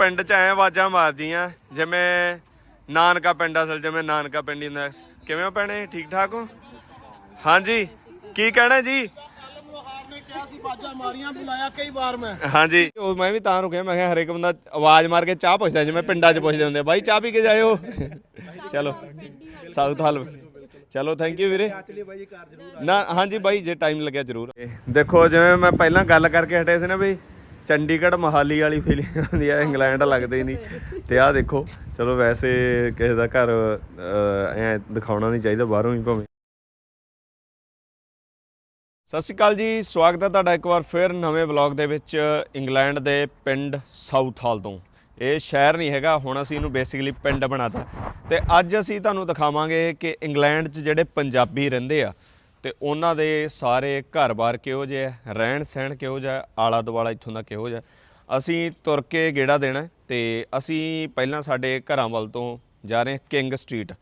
ਪਿੰਡ ਚ ਐ ਆਵਾਜ਼ਾਂ ਮਾਰਦੀਆਂ ਜਿਵੇਂ ਨਾਨਕਾ ਪਿੰਡ ਅਸਲ ਜਿਵੇਂ ਨਾਨਕਾ ਪਿੰਡ ਹੀ ਹੁੰਦਾ। ਕਿਵੇਂ ਹੋ ਭੈਣੇ ਠੀਕ ਠਾਕ ਹੋ? ਹਾਂਜੀ ਕੀ ਕਹਿਣਾ ਜੀ? ਨੇ ਕਿਹਾ ਸੀ ਬਾਜਾ ਮਾਰੀਆਂ ਬੁਲਾਇਆ ਕਈ ਵਾਰ ਮੈਂ ਹਾਂਜੀ। ਉਹ ਮੈਂ ਵੀ ਤਾਂ ਰੁਕਿਆ ਮੈਂ ਕਿਹਾ ਹਰੇਕ ਬੰਦਾ ਆਵਾਜ਼ ਮਾਰ ਕੇ ਚਾਹ ਪੁੱਛਦਾ ਜਿਵੇਂ ਪਿੰਡਾਂ 'ਚ ਪੁੱਛਦੇ ਹੁੰਦੇ ਆ, ਬਾਈ ਚਾਹ ਪੀ ਕੇ ਜਾਇਓ? ਚਲੋ ਸਾਊਥ ਹਾਲ। ਚਲੋ ਥੈਂਕ ਯੂ ਵੀਰੇ। ਨਾ ਹਾਂਜੀ ਬਾਈ ਜੇ ਟਾਈਮ ਲੱਗਿਆ ਜ਼ਰੂਰ। ਦੇਖੋ ਜਿਵੇਂ ਮੈਂ ਪਹਿਲਾਂ ਗੱਲ ਕਰਕੇ ਹਟੇ ਸੀ ਨਾ ਵੀ ਚੰਡੀਗੜ੍ਹ ਮਹਾਲੀ ਵਾਲੀ ਫੀਲਿੰਗ ਆਉਂਦੀ ਆ, ਇੰਗਲੈਂਡ ਲੱਗਦਾ ਹੀ ਨਹੀਂ। ਤੇ ਆਹ ਦੇਖੋ, ਚਲੋ ਵੈਸੇ ਕਿਸੇ ਦਾ ਘਰ ਐ ਦਿਖਾਉਣਾ ਨਹੀਂ ਚਾਹੀਦਾ, ਬਾਹਰੋਂ ਹੀ ਭਾਵੇਂ। ਸਤਿ ਸ਼੍ਰੀ ਅਕਾਲ ਜੀ, ਸਵਾਗਤ ਹੈ ਤੁਹਾਡਾ ਇੱਕ ਵਾਰ ਫਿਰ ਨਵੇਂ ਵਲੌਗ ਦੇ ਵਿੱਚ ਇੰਗਲੈਂਡ ਦੇ ਪਿੰਡ ਸਾਊਥ ਹਾਲ ਤੋਂ। ਇਹ ਸ਼ਹਿਰ ਨਹੀਂ ਹੈਗਾ, ਹੁਣ ਅਸੀਂ ਇਹਨੂੰ ਬੇਸਿਕਲੀ ਪਿੰਡ ਬਣਾਤਾ। ਤੇ ਅੱਜ ਅਸੀਂ ਤੁਹਾਨੂੰ ਦਿਖਾਵਾਂਗੇ ਕਿ ਇੰਗਲੈਂਡ 'ਚ ਜਿਹੜੇ ਪੰਜਾਬੀ ਰਹਿੰਦੇ ਆ ਤੇ ਉਹਨਾਂ ਦੇ ਸਾਰੇ ਘਰ-ਬਾਰ ਕਿਹੋ ਜਿਹੇ ਆ? ਰਹਿਣ ਸਹਿਣ ਕਿਹੋ ਜਿਹਾ? ਆਲਾ ਦੁਆਲਾ ਇੱਥੋਂ ਦਾ ਕਿਹੋ ਜਿਹਾ? ਅਸੀਂ ਤੁਰ ਕੇ ਗੇੜਾ ਦੇਣਾ ਹੈ ਤੇ ਅਸੀਂ ਪਹਿਲਾਂ ਸਾਡੇ ਘਰਾਂ ਵੱਲ ਤੋਂ ਜਾ ਰਹੇ ਹਾਂ ਕਿੰਗ ਸਟਰੀਟ।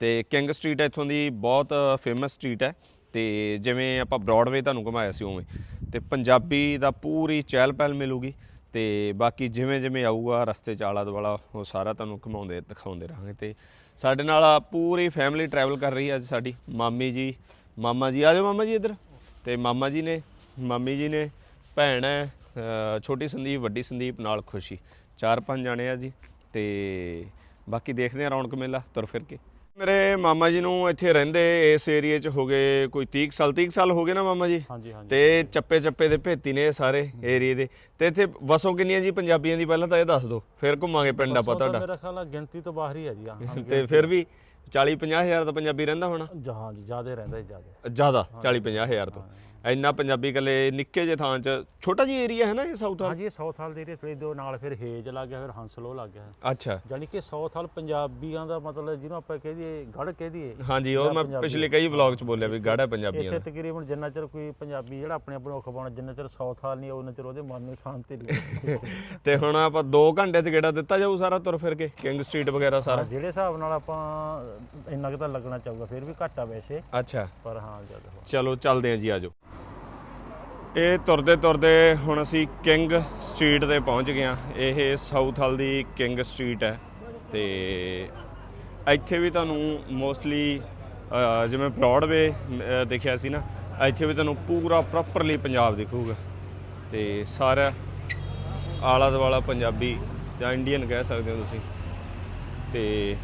ਤੇ ਕਿੰਗ ਸਟਰੀਟ ਇੱਥੋਂ ਦੀ ਬਹੁਤ ਫੇਮਸ ਸਟਰੀਟ ਹੈ ਤੇ ਜਿਵੇਂ ਆਪਾਂ ਬ੍ਰੌਡਵੇ ਤੁਹਾਨੂੰ ਘੁਮਾਇਆ ਸੀ ਉਵੇਂ। ਤੇ ਪੰਜਾਬੀ ਦਾ ਪੂਰੀ ਚਹਿਲ ਪਹਿਲ ਮਿਲੂਗੀ ਤੇ ਬਾਕੀ ਜਿਵੇਂ ਜਿਵੇਂ ਆਊਗਾ ਰਸਤੇ ਚ ਆਲਾ ਦੁਆਲਾ ਉਹ ਸਾਰਾ ਤੁਹਾਨੂੰ ਘੁਮਾਉਂਦੇ, ਦਿਖਾਉਂਦੇ ਰਹਾਂਗੇ ਤੇ ਸਾਡੇ ਨਾਲ ਪੂਰੀ ਫੈਮਿਲੀ ਟਰੈਵਲ ਕਰ ਰਹੀ ਹੈ ਅੱਜ ਸਾਡੀ। ਮਾਮੀ ਜੀ ਮਾਮਾ ਜੀ ਆ ਜਾਓ ਮਾਮਾ ਜੀ ਇੱਧਰ। ਤੇ ਮਾਮਾ ਜੀ ਨੇ ਮਾਮੀ ਜੀ ਨੇ ਭੈਣ ਹੈ ਛੋਟੀ ਸੰਦੀਪ ਵੱਡੀ ਸੰਦੀਪ ਨਾਲ ਖੁਸ਼ੀ। ਚਾਰ ਪੰਜ ਜਾਣੇ ਆ ਜੀ। ਤੇ ਬਾਕੀ ਦੇਖਦੇ ਆ ਰੌਣਕ ਮੇਲਾ ਤੁਰ ਫਿਰ ਕੇ। ਮੇਰੇ ਮਾਮਾ ਜੀ ਨੂੰ ਇੱਥੇ ਰਹਿੰਦੇ ਇਸ ਏਰੀਏ 'ਚ ਹੋ ਗਏ ਕੋਈ 30 ਕੁ ਸਾਲ 30 ਕੁ ਸਾਲ ਹੋ ਗਏ ਨਾ ਮਾਮਾ ਜੀ? ਹਾਂਜੀ ਹਾਂਜੀ। ਤੇ ਚੱਪੇ ਚੱਪੇ ਦੇ ਭੇਤੀ ਨੇ ਇਹ ਸਾਰੇ ਏਰੀਏ ਦੇ। ਤੇ ਇੱਥੇ ਵਸੋਂ ਕਿੰਨੀਆਂ ਜੀ ਪੰਜਾਬੀਆਂ ਦੀ ਪਹਿਲਾਂ ਤਾਂ ਇਹ ਦੱਸ ਦਿਓ ਫਿਰ ਘੁੰਮਾਂਗੇ ਪਿੰਡ ਆਪਾਂ ਬਸ ਉਹ ਤਾਂ ਤੁਹਾਡਾ। ਮੇਰਾ ਖਿਆਲ ਆ ਗਿਣਤੀ ਤੋਂ ਬਾਹਰ ਹੀ ਹੈ ਜੀ ਹਾਂ ਤੇ ਫਿਰ ਵੀ 40 50 ਹਜ਼ਾਰ ਦਾ ਪੰਜਾਬੀ ਰਹਿੰਦਾ ਹੋਣਾ। ਜਹਾਂ ਜੀ ਜ਼ਿਆਦਾ ਰਹਿੰਦਾ ਜ਼ਿਆਦਾ। ਜ਼ਿਆਦਾ 40 50 ਹਜ਼ਾਰ ਤੋਂ। ਇੰਨਾ ਪੰਜਾਬੀ ਕੱਲੇ ਨਿੱਕੇ ਜਿਹੇ ਥਾਂ 'ਚ ਛੋਟਾ ਜਿਹਾ ਏਰੀਆ ਹੈ ਨਾ ਇਹ ਸਾਊਥ ਹਾਲ ਹਾਂਜੀ ਇਹ ਸਾਊਥ ਹਾਲ ਦੇ ਏਰੀਆ ਥੋੜੀ ਦੋ ਨਾਲ ਫਿਰ ਹੇਜ ਲੱਗ ਗਿਆ ਫਿਰ ਹੰਸਲੋ ਲੱਗ ਗਿਆ। ਅੱਛਾ। ਯਾਨੀ ਕਿ ਸਾਊਥ ਹਾਲ ਪੰਜਾਬੀਆਂ ਦਾ ਮਤਲਬ ਜਿਹਨੂੰ ਆਪਾਂ ਕਹਿ ਦਈਏ ਗੜ ਕਹਿ ਦਈਏ। ਹਾਂਜੀ ਉਹ ਮੈਂ ਪਿਛਲੇ ਕਈ ਵਲੌਗ 'ਚ ਬੋਲਿਆ ਵੀ ਗਾੜਾ ਪੰਜਾਬੀਆਂ ਇੱਥੇ ਦਾ। ਤਕਰੀਬਨ ਜਿੰਨਾ ਚਿਰ ਕੋਈ ਪੰਜਾਬੀ ਜਿਹੜਾ ਆਪਣੇ ਆਪ ਨੂੰ ਔਖਾ ਪਾਉਣਾ ਜਿੰਨਾ ਚਿਰ ਸਾਊਥ ਹਾਲ ਨਹੀਂ ਉਹਨਾਂ ਚਿਰ ਉਹਦੇ ਮਨ ਨੂੰ ਸ਼ਾਂਤੀ ਨਹੀਂ ਤੇ ਹੁਣ ਆਪਾਂ 2 ਘੰਟੇ 'ਚ ਗੇੜਾ ਦਿੱਤਾ ਜਾਊ ਸਾਰਾ ਤੁਰ ਫਿਰ ਕੇ ਕਿੰਗ ਸਟਰੀਟ ਵਗੈਰਾ ਸਾਰਾ? ਜਿਹੜੇ ਹਿਸਾਬ ਨਾਲ ਆਪਾਂ ਇੰਨਾ ਕੁ ਤਾਂ ਲੱਗਣਾ ਚਾਹੂਗਾ ਫਿਰ ਵੀ ਘੱਟ ਵੈਸੇ। ਅੱਛਾ। ਪਰ ਹਾਂ ਜ਼ਿਆਦਾ ਚਲੋ ਚੱਲਦੇ ਹਾਂ ਜੀ ਆਜੋ ਇਹ ਤੁਰਦੇ ਤੁਰਦੇ ਹੁਣ ਅਸੀਂ ਕਿੰਗ ਸਟਰੀਟ ਤੇ ਪਹੁੰਚ ਗਏ ਹਾਂ। ਇਹ ਸਾਊਥ ਹਾਲ ਦੀ ਕਿੰਗ ਸਟਰੀਟ ਹੈ ਤੇ ਇੱਥੇ ਵੀ ਤੁਹਾਨੂੰ ਮੋਸਟਲੀ ਜਿਵੇਂ ਬ੍ਰੌਡਵੇ ਦੇਖਿਆ ਸੀ ਨਾ, ਇੱਥੇ ਵੀ ਤੁਹਾਨੂੰ ਪੂਰਾ ਪ੍ਰੋਪਰਲੀ ਪੰਜਾਬ ਦਿਖੂਗਾ ਤੇ ਸਾਰਾ ਆਲਾ ਦੁਆਲਾ ਪੰਜਾਬੀ ਜਾਂ ਇੰਡੀਅਨ ਕਹਿ ਸਕਦੇ ਹੋ ਤੁਸੀਂ। ਤੇ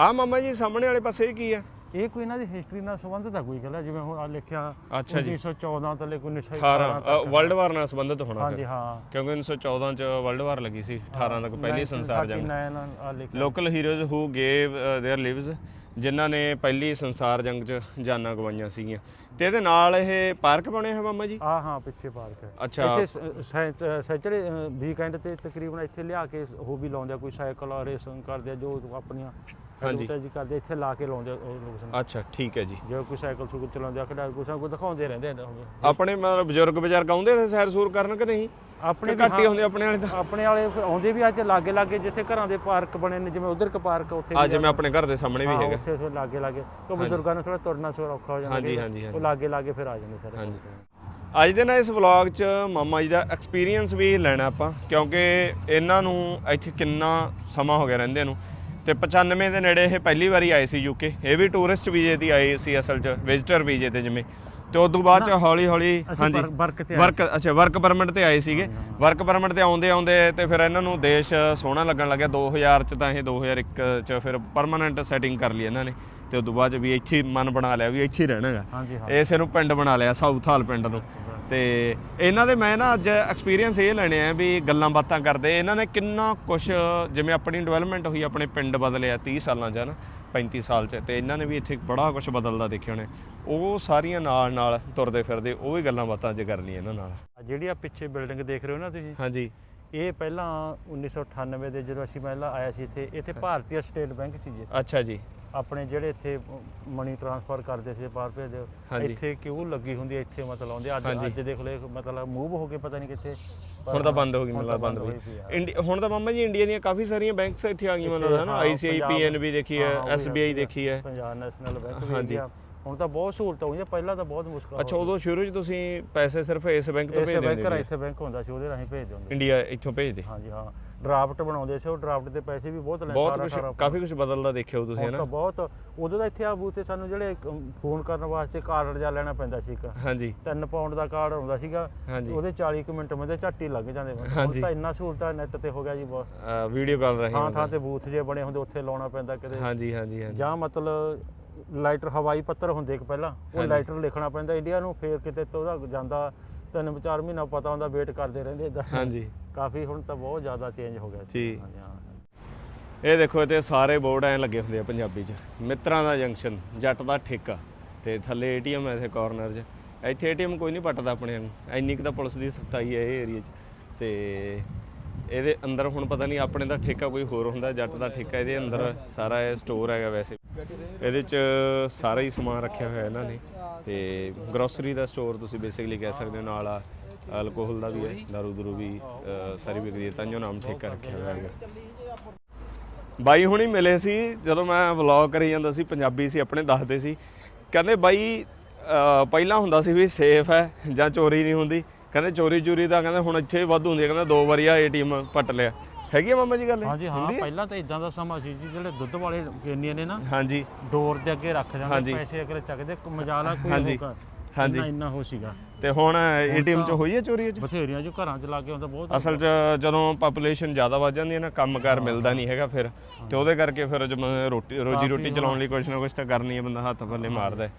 ਆ ਮਾਮਾ ਜੀ, ਸਾਹਮਣੇ ਵਾਲੇ ਪਾਸੇ ਕੀ ਆ ਇਹ ਕੋਈ ਇਹਨਾਂ ਦੀ ਹਿਸਟਰੀ ਨਾਲ ਸੰਬੰਧਿਤ ਆ ਕੋਈ ਗੱਲ ਹੈ ਜਿਵੇਂ ਹੁਣ ਆ ਲਿਖਿਆ ਅੱਛਾ ਜੀ। 1914 ਤੋਂ ਲੈ ਕੇ 18 ਵਰਲਡ ਵਾਰ ਨਾਲ ਸੰਬੰਧਿਤ ਹੋਣਾ ਹਾਂਜੀ ਫਿਰ ਹਾਂ ਕਿਉਂਕਿ 1914 ਚ ਵਰਲਡ ਵਾਰ ਲੱਗੀ ਸੀ 18 ਤੱਕ ਪਹਿਲੀ ਸੰਸਾਰ ਜੰਗ 1939 ਆ ਲਿਖਿਆ local heroes who gave their lives ਜਿਨ੍ਹਾਂ ਨੇ ਪਹਿਲੀ ਸੰਸਾਰ ਜੰਗ ਚ ਜਾਨਾਂ ਗਵਾਈਆਂ ਸੀਗੀਆਂ ਤੇ ਇਹਦੇ ਨਾਲ ਇਹ ਪਾਰਕ ਬਣਿਆ ਹੈ ਮਾਮਾ ਜੀ ਆ ਹਾਂ ਪਿੱਛੇ ਪਾਰਕ ਹੈ ਅੱਛਾ। ਇੱਥੇ ਸੈਚਰਡੇ ਵੀਕਐਂਡ ਤੇ ਤਕਰੀਬਨ ਇੱਥੇ ਲਿਆ ਕੇ ਉਹ ਵੀ ਲਾਉਂਦੇ ਆ ਕੋਈ ਸਾਈਕਲ ਆ ਰੇਸਿੰਗ ਕਰਦੇ ਆ ਜੋ ਆਪਣੀਆਂ ਹਾਂਜੀ। ਜੀ ਕਰਦੇ ਇੱਥੇ ਲਾ ਕੇ ਲਾਉਂਦੇ ਆ ਉਹ ਲੋਕ ਸਾਨੂੰ। ਅੱਛਾ ਠੀਕ ਹੈ ਜੀ ਜੇ ਕੋਈ ਸਾਈਕਲ ਸੁਕਲ ਚਲਾਉਂਦੇ ਆ ਖਿਡਾਰੀ ਕੁਛ ਨਾ ਕੁਛ ਦਿਖਾਉਂਦੇ ਰਹਿੰਦੇ ਆਪਣੇ ਮਤਲਬ ਬਜ਼ੁਰਗ ਬਜ਼ਾਰ ਆਉਂਦੇ ਨੇ ਸੈਰ ਸੂਰ ਕਰਨ ਕਿ ਨਹੀਂ ਆਪਣੇ ਘੱਟ ਹੀ ਹੁੰਦੇ ਆਪਣੇ ਵਾਲੇ ਤਾਂ ਆਪਣੇ ਵਾਲੇ ਫਿਰ ਆਉਂਦੇ ਵੀ ਅੱਜ ਲਾਗੇ ਲਾਗੇ ਜਿੱਥੇ ਘਰਾਂ ਦੇ ਪਾਰਕ ਬਣੇ ਨੇ ਜਿਵੇਂ ਉਧਰ ਕ ਪਾਰਕ ਉੱਥੇ ਆ ਜਿਵੇਂ ਆਪਣੇ ਘਰ ਦੇ ਸਾਹਮਣੇ ਵੀ ਹਾਂ, ਹੈਗਾ ਉੱਥੇ ਫਿਰ ਲਾਗੇ ਲਾਗੇ ਕੋ ਬਜ਼ੁਰਗਾਂ ਨੂੰ ਥੋੜਾ ਤੁਰਨਾ ਥੋੜਾ ਔਖਾ ਹੋ ਜਾਂਦਾ ਹਾਂਜੀ, ਕਈ ਵਾਰ। ਹਾਂਜੀ, ਹਾਂਜੀ। ਉਹ ਲਾਗੇ ਲਾਗੇ ਫਿਰ ਆ ਜਾਂਦੇ ਸਾਰੇ ਹਾਂਜੀ। ਅੱਜ ਦੇ ਨਾਲ ਇਸ ਵਲੌਗ 'ਚ ਮਾਮਾ ਜੀ ਦਾ ਐਕਸਪੀਰੀਅੰਸ ਵੀ ਲੈਣਾ ਆਪਾਂ ਕਿਉਂਕਿ ਇਹਨਾਂ ਨੂੰ ਇੱਥੇ ਕਿੰਨਾ ਸਮਾਂ ਹੋ ਗਿਆ ਰਹਿੰਦੇ ਨੂੰ ਤੇ 95 ਦੇ ਨੇੜੇ ਇਹ ਪਹਿਲੀ ਵਾਰੀ ਆਏ ਸੀ ਯੂਕੇ ਇਹ ਵੀ ਟੂਰਿਸਟ ਵੀਜ਼ੇ ਤੇ ਆਏ ਸੀ ਅਸਲ 'ਚ ਵਿਜ਼ਿਟਰ ਵੀਜ਼ੇ ਤੇ ਜਿਵੇਂ। ਤੇ ਉਸ ਤੋਂ ਬਾਅਦ 'ਚ ਹੌਲੀ ਹੌਲੀ ਅਸੀਂ ਵਰਕ- ਤੇ ਅੱਛਾ ਵਰਕ ਪਰਮਿਟ ਤੇ ਆਏ ਸੀਗੇ। ਵਰਕ ਪਰਮਿਟ ਤੇ ਆਉਂਦੇ ਆਉਂਦੇ ਤੇ ਫਿਰ ਇਹਨਾਂ ਨੂੰ ਦੇਸ਼ ਸੋਹਣਾ ਲੱਗਣ ਲੱਗਿਆ। 2000 'ਚ ਤਾਂ ਇਹ 2001 'ਚ ਫਿਰ ਪਰਮਨੈਂਟ ਸੈਟਿੰਗ ਕਰ ਲਈ ਇਹਨਾਂ ਨੇ। ਤੇ ਉਸ ਤੋਂ ਬਾਅਦ 'ਚ ਵੀ ਇੱਥੇ ਮਨ ਬਣਾ ਲਿਆ ਵੀ ਇੱਥੇ ਰਹਿਣਾ ਹਾਂਜੀ ਹਾਂ। ਇਸੇ ਨੂੰ ਪਿੰਡ ਬਣਾ ਲਿਆ ਸਾਊਥ ਹਾਲ ਪਿੰਡ ਨੂੰ। ਤੇ ਇਹਨਾਂ ਦੇ ਮੈਂ ਨਾ ਅੱਜ ਐਕਸਪੀਰੀਅੰਸ ਇਹ ਲੈਣੇ ਆ ਵੀ ਗੱਲਾਂ ਬਾਤਾਂ ਕਰਦੇ ਇਹਨਾਂ ਨੇ ਕਿੰਨਾ ਕੁਝ ਜਿਵੇਂ ਆਪਣੀ ਡਿਵੈਲਪਮੈਂਟ ਹੋਈ ਆਪਣੇ ਪਿੰਡ ਬਦਲਿਆ 30 ਸਾਲਾਂ 'ਚ ਨਾ? 35 ਸਾਲ 'ਚ ਤੇ ਇਹਨਾਂ ਨੇ ਵੀ ਇੱਥੇ ਬੜਾ ਕੁਝ ਬਦਲਦਾ ਦੇਖਿਆ ਹੋਣੇ ਉਹ ਸਾਰੀਆਂ ਨਾਲ ਨਾਲ ਤੁਰਦੇ ਫਿਰਦੇ ਉਹ ਵੀ ਗੱਲਾਂ ਬਾਤਾਂ ਅੱਜ ਕਰਨੀਆਂ ਇਹਨਾਂ ਨਾਲ। ਜਿਹੜੀ ਆ ਪਿੱਛੇ ਬਿਲਡਿੰਗ ਦੇਖ ਰਹੇ ਹੋ ਨਾ ਤੁਸੀਂ? ਹਾਂਜੀ। ਇਹ ਪਹਿਲਾਂ 1998 ਦੇ ਜਦੋਂ ਅਸੀਂ ਪਹਿਲਾਂ ਆਇਆ ਸੀ ਇੱਥੇ ਇੱਥੇ ਭਾਰਤੀ ਸਟੇਟ ਬੈਂਕ ਸੀ ਜੀ। ਅੱਛਾ ਜੀ। ਆਪਣੇ ਜਿਹੜੇ ਇੱਥੇ ਮਨੀ ਟ੍ਰਾਂਸਫਰ ਕਰਦੇ ਸੀ ਬਾਹਰ ਭੇਜਦੇ। ਇੱਥੇ ਕਿਉਂ ਲੱਗੀ ਹੁੰਦੀ ਹੈ ਇੱਥੇ ਮਤਲਬ ਆਉਂਦੇ ਅੱਜ। ਅੱਜ ਦੇਖ ਇਹ ਮਤਲਬ ਮੂਵ ਹੋ ਕੇ ਪਤਾ ਨਹੀਂ ਕਿੱਥੇ ਹੁਣ ਤਾਂ ਬੰਦ ਹੋ ਗਈ ਮਤਲਬ ਬੰਦ ਹੋ ਗਈ ਹੁਣ ਤਾਂ ਮਾਮਾ ਜੀ ਇੰਡੀਆ ਦੀਆਂ ਕਾਫੀ ਸਾਰੀਆਂ ਬੈਂਕਸ ਇੱਥੇ ਆ ਗਈਆਂ ਮਤਲਬ ਹੈ ਨਾ ਆਈਸੀਆਈ ਪੀਐਨਬੀ ਦੇਖੀ ਹੈ ਐਸਬੀਆਈ। ਦੇਖੀ ਹੈ ਪੰਜਾਬ ਨੈਸ਼ਨਲ ਬੈਂਕ ਵੀ ਹਾਂਜੀ। ਹੁਣ ਤਾਂ ਬਹੁਤ ਸਹੂਲਤ ਹੋ ਗਈ ਪਹਿਲਾਂ ਤਾਂ ਬਹੁਤ ਮੁਸ਼ਕਲ ਅੱਛਾ ਉਦੋਂ ਸ਼ੁਰੂ 'ਚ ਤੁਸੀਂ ਪੈਸੇ ਸਿਰਫ ਇਸ ਬੈਂਕ ਤੋਂ ਇਸੇ ਭੇਜਦੇ ਬੈਂਕ ਹੁੰਦੇ ਇੱਥੇ ਬੈਂਕ ਹੁੰਦਾ ਸੀ ਉਹਦੇ ਰਾਹੀਂ ਭੇਜਦੇ ਹੁੰਦੇ ਸੀ। ਇੰਡੀਆ ਇੱਥੋਂ ਭੇਜਦੇ? ਹਾਂਜੀ ਹਾਂ। ਡਰਾਫਟ ਬਣਾਉਂਦੇ ਸੀ ਉਹ ਡਰਾਫਟ ਦੇ ਪੈਸੇ ਵੀ ਬਹੁਤ ਲੈਂਦੇ ਬਹੁਤ ਕੁਝ ਕਾਫੀ ਕੁਝ ਬਦਲਦਾ ਦੇਖਿਓ ਤੁਸੀਂ ਹੁਣ ਹਨਾ? ਤਾਂ ਬਹੁਤ ਉਦੋਂ ਤਾਂ ਇੱਥੇ ਆ ਬੂਥ ਤੇ ਸਾਨੂੰ ਜਿਹੜੇ ਫੋਨ ਕਰਨ ਵਾਸਤੇ ਕਾਰਡ ਜਾ ਲੈਣਾ ਪੈਂਦਾ ਸੀ ਇੱਕ। ਹਾਂਜੀ। 3 ਪਾਉਂਡ ਦਾ ਕਾਰਡ ਆਉਂਦਾ ਸੀਗਾ ਹਾਂਜੀ। ਉਹਦੇ 40 ਕੁ ਮਿੰਟ ਮধ্যੇ ਝੱਟ ਹੀ ਲੱਗ ਜਾਂਦੇ ਹੁਣ ਹਾਂਜੀ। ਤਾਂ ਇੰਨਾ ਸਹੂਲਤਾਂ ਨੈਟ ਤੇ ਹੋ ਗਿਆ ਜੀ ਬਹੁਤ। ਵੀਡੀਓ ਕਾਲ ਰਹੀ ਥਾਂ ਥਾਂ ਤੇ ਬੂਥ ਜੇ ਬਣੇ ਹੁੰਦੇ ਉੱਥੇ ਲਾਉਣਾ ਪੈਂਦਾ ਕਿਤੇ। ਹਾਂਜੀ ਹਾਂਜੀ ਹਾਂਜੀ। ਜਾਂ ਮਤਲਬ ਲਾਈਟਰ ਹਵਾਈ ਪੱਤਰ ਹੁੰਦੇ ਇੱਕ ਪਹਿਲਾਂ ਉਹ ਹਾਂਜੀ। ਲਾਈਟਰ ਲਿਖਣਾ ਪੈਂਦਾ ਇੰਡੀਆ ਨੂੰ ਫੇਰ ਕਿਤੇ ਤੋਂ ਉਹਦਾ ਜਾਂਦਾ ਤਿੰਨ ਚਾਰ ਮਹੀਨਾ ਪਤਾ ਹੁੰਦਾ ਵੇਟ ਕਰਦੇ ਰਹਿੰਦੇ ਏਦਾਂ। ਹਾਂਜੀ। ਕਾਫੀ ਹੁਣ ਤਾਂ ਬਹੁਤ ਜ਼ਿਆਦਾ ਚੇਂਜ ਹੋ ਗਿਆ। ਜੀ। ਹਾਂਜੀ, ਹਾਂ ਇਹ ਦੇਖੋ ਇੱਥੇ ਸਾਰੇ ਬੋਰਡ ਐ ਲੱਗੇ ਹੁੰਦੇ ਆ ਪੰਜਾਬੀ 'ਚ। ਮਿੱਤਰਾਂ ਦਾ ਜੰਕਸ਼ਨ ਜੱਟ ਦਾ ਠੇਕਾ ਤੇ ਥੱਲੇ ਏਟੀਐਮ ਹੈ ਇੱਥੇ ਕਾਰਨਰ 'ਚ। ਇੱਥੇ ਏਟੀਐਮ ਕੋਈ ਨਹੀਂ ਪੱਟਦਾ ਆਪਣੇ ਨੂੰ ਇੰਨੀ ਕੁ ਤਾਂ ਪੁਲਿਸ ਦੀ ਸਖਤਾਈ ਹੈ ਇਹ ਏਰੀਆ 'ਚ। ਤੇ ਇਹਦੇ ਅੰਦਰ ਹੁਣ ਪਤਾ ਨਹੀਂ ਆਪਣੇ ਦਾ ਠੇਕਾ ਕੋਈ ਹੋਰ ਹੁੰਦਾ, ਜੱਟ ਦਾ ਠੇਕਾ, ਇਹਦੇ ਅੰਦਰ ਸਾਰਾ ਇਹ ਸਟੋਰ ਹੈਗਾ ਵੈਸੇ। ਇਹਦੇ 'ਚ ਸਾਰਾ ਹੀ ਸਮਾਨ ਰੱਖਿਆ ਹੋਇਆ ਇਹਨਾਂ ਨੇ। ਤੇ ਗਰੋਸਰੀ ਦਾ ਸਟੋਰ ਤੁਸੀਂ ਬੇਸਿਕਲੀ ਕਹਿ ਸਕਦੇ ਹੋ, ਨਾਲ ਆ ਅਲਕੋਹਲ ਦਾ ਵੀ ਹੈ, ਦਾਰੂ ਦਰੂ ਵੀ ਸਾਰੀ ਵਿਕਰੀ ਤਾਂ ਜੋ ਨਾਮ ਠੇਕਾ ਰੱਖਿਆ ਹੋਇਆ ਹੈਗਾ। ਬਾਈ ਹੁਣੀ ਮਿਲੇ ਸੀ, ਜਦੋਂ ਮੈਂ ਵਲੌਗ ਕਰੀ ਜਾਂਦਾ ਸੀ, ਪੰਜਾਬੀ ਸੀ, ਆਪਣੇ ਦੱਸਦੇ ਸੀ। ਕਹਿੰਦੇ ਬਾਈ ਪਹਿਲਾਂ ਹੁੰਦਾ ਸੀ ਵੀ ਸੇਫ ਹੈ ਜਾਂ ਚੋਰੀ ਨਹੀਂ ਹੁੰਦੀ। ਕਹਿੰਦੇ ਚੋਰੀ ਚੋਰੀ ਦਾ ਕਹਿੰਦੇ ਹੁਣ ਇੱਥੇ ਵੱਧ ਹੁੰਦੀ ਹੈ ਕਹਿੰਦੇ ਦੋ ਵਾਰੀ ਆ ਏਟੀਐਮ ਪੱਟ ਲਿਆ ਹੈਗੀ ਆ ਮਾਮਾ ਜੀ ਗੱਲ? ਹਾਂਜੀ ਹਾਂ ਹੁੰਦੀ ਹੈ? ਪਹਿਲਾਂ ਤਾਂ ਇਦਾਂ ਦਾ ਸਮਾਂ ਸੀ ਜੀ ਜਿਹੜੇ ਦੁੱਧ ਵਾਲੇ ਕੇਨੀਆਂ ਨੇ ਨਾ ਹਾਂਜੀ ਡੋਰ ਦੇ ਅੱਗੇ ਰੱਖ ਹਾਂਜੀ। ਜਾਂਦੇ ਪੈਸੇ ਅਗਲੇ ਚੱਕਦੇ ਮਜਾਲਾ ਕੋਈ ਹਾਂਜੀ। ਹੋਗਾ ਹਾਂਜੀ। ਇੰਨਾ ਇੰਨਾ ਹੋ ਸੀਗਾ ਤੇ ਹੁਣ ਏਟੀਐਮ 'ਚ ਹੋਈ ਹੈ ਚੋਰੀ ਇਹ 'ਚ ਬਥੇਰੀਆਂ ਜੋ ਘਰਾਂ ਚ ਲਾ ਕੇ ਹੁੰਦਾ ਬਹੁਤ ਅਸਲ 'ਚ ਜਦੋਂ ਪਾਪੂਲੇਸ਼ਨ ਜ਼ਿਆਦਾ ਵੱਧ ਜਾਂਦੀ ਹੈ ਨਾ ਕੰਮਕਾਰ ਮਿਲਦਾ ਨਹੀਂ ਹੈਗਾ ਫਿਰ ਤੇ ਉਹਦੇ ਕਰਕੇ ਫਿਰ ਰੋਟੀ ਰੋਜੀ ਰੋਟੀ ਚਲਾਉਣ ਲਈ ਕੁਝ ਨਾ ਕੁਝ ਤਾਂ ਕਰਨੀ ਹੈ ਬੰਦਾ ਹੱਥ ਪੱਲੇ ਮਾਰਦਾ ਹੈ।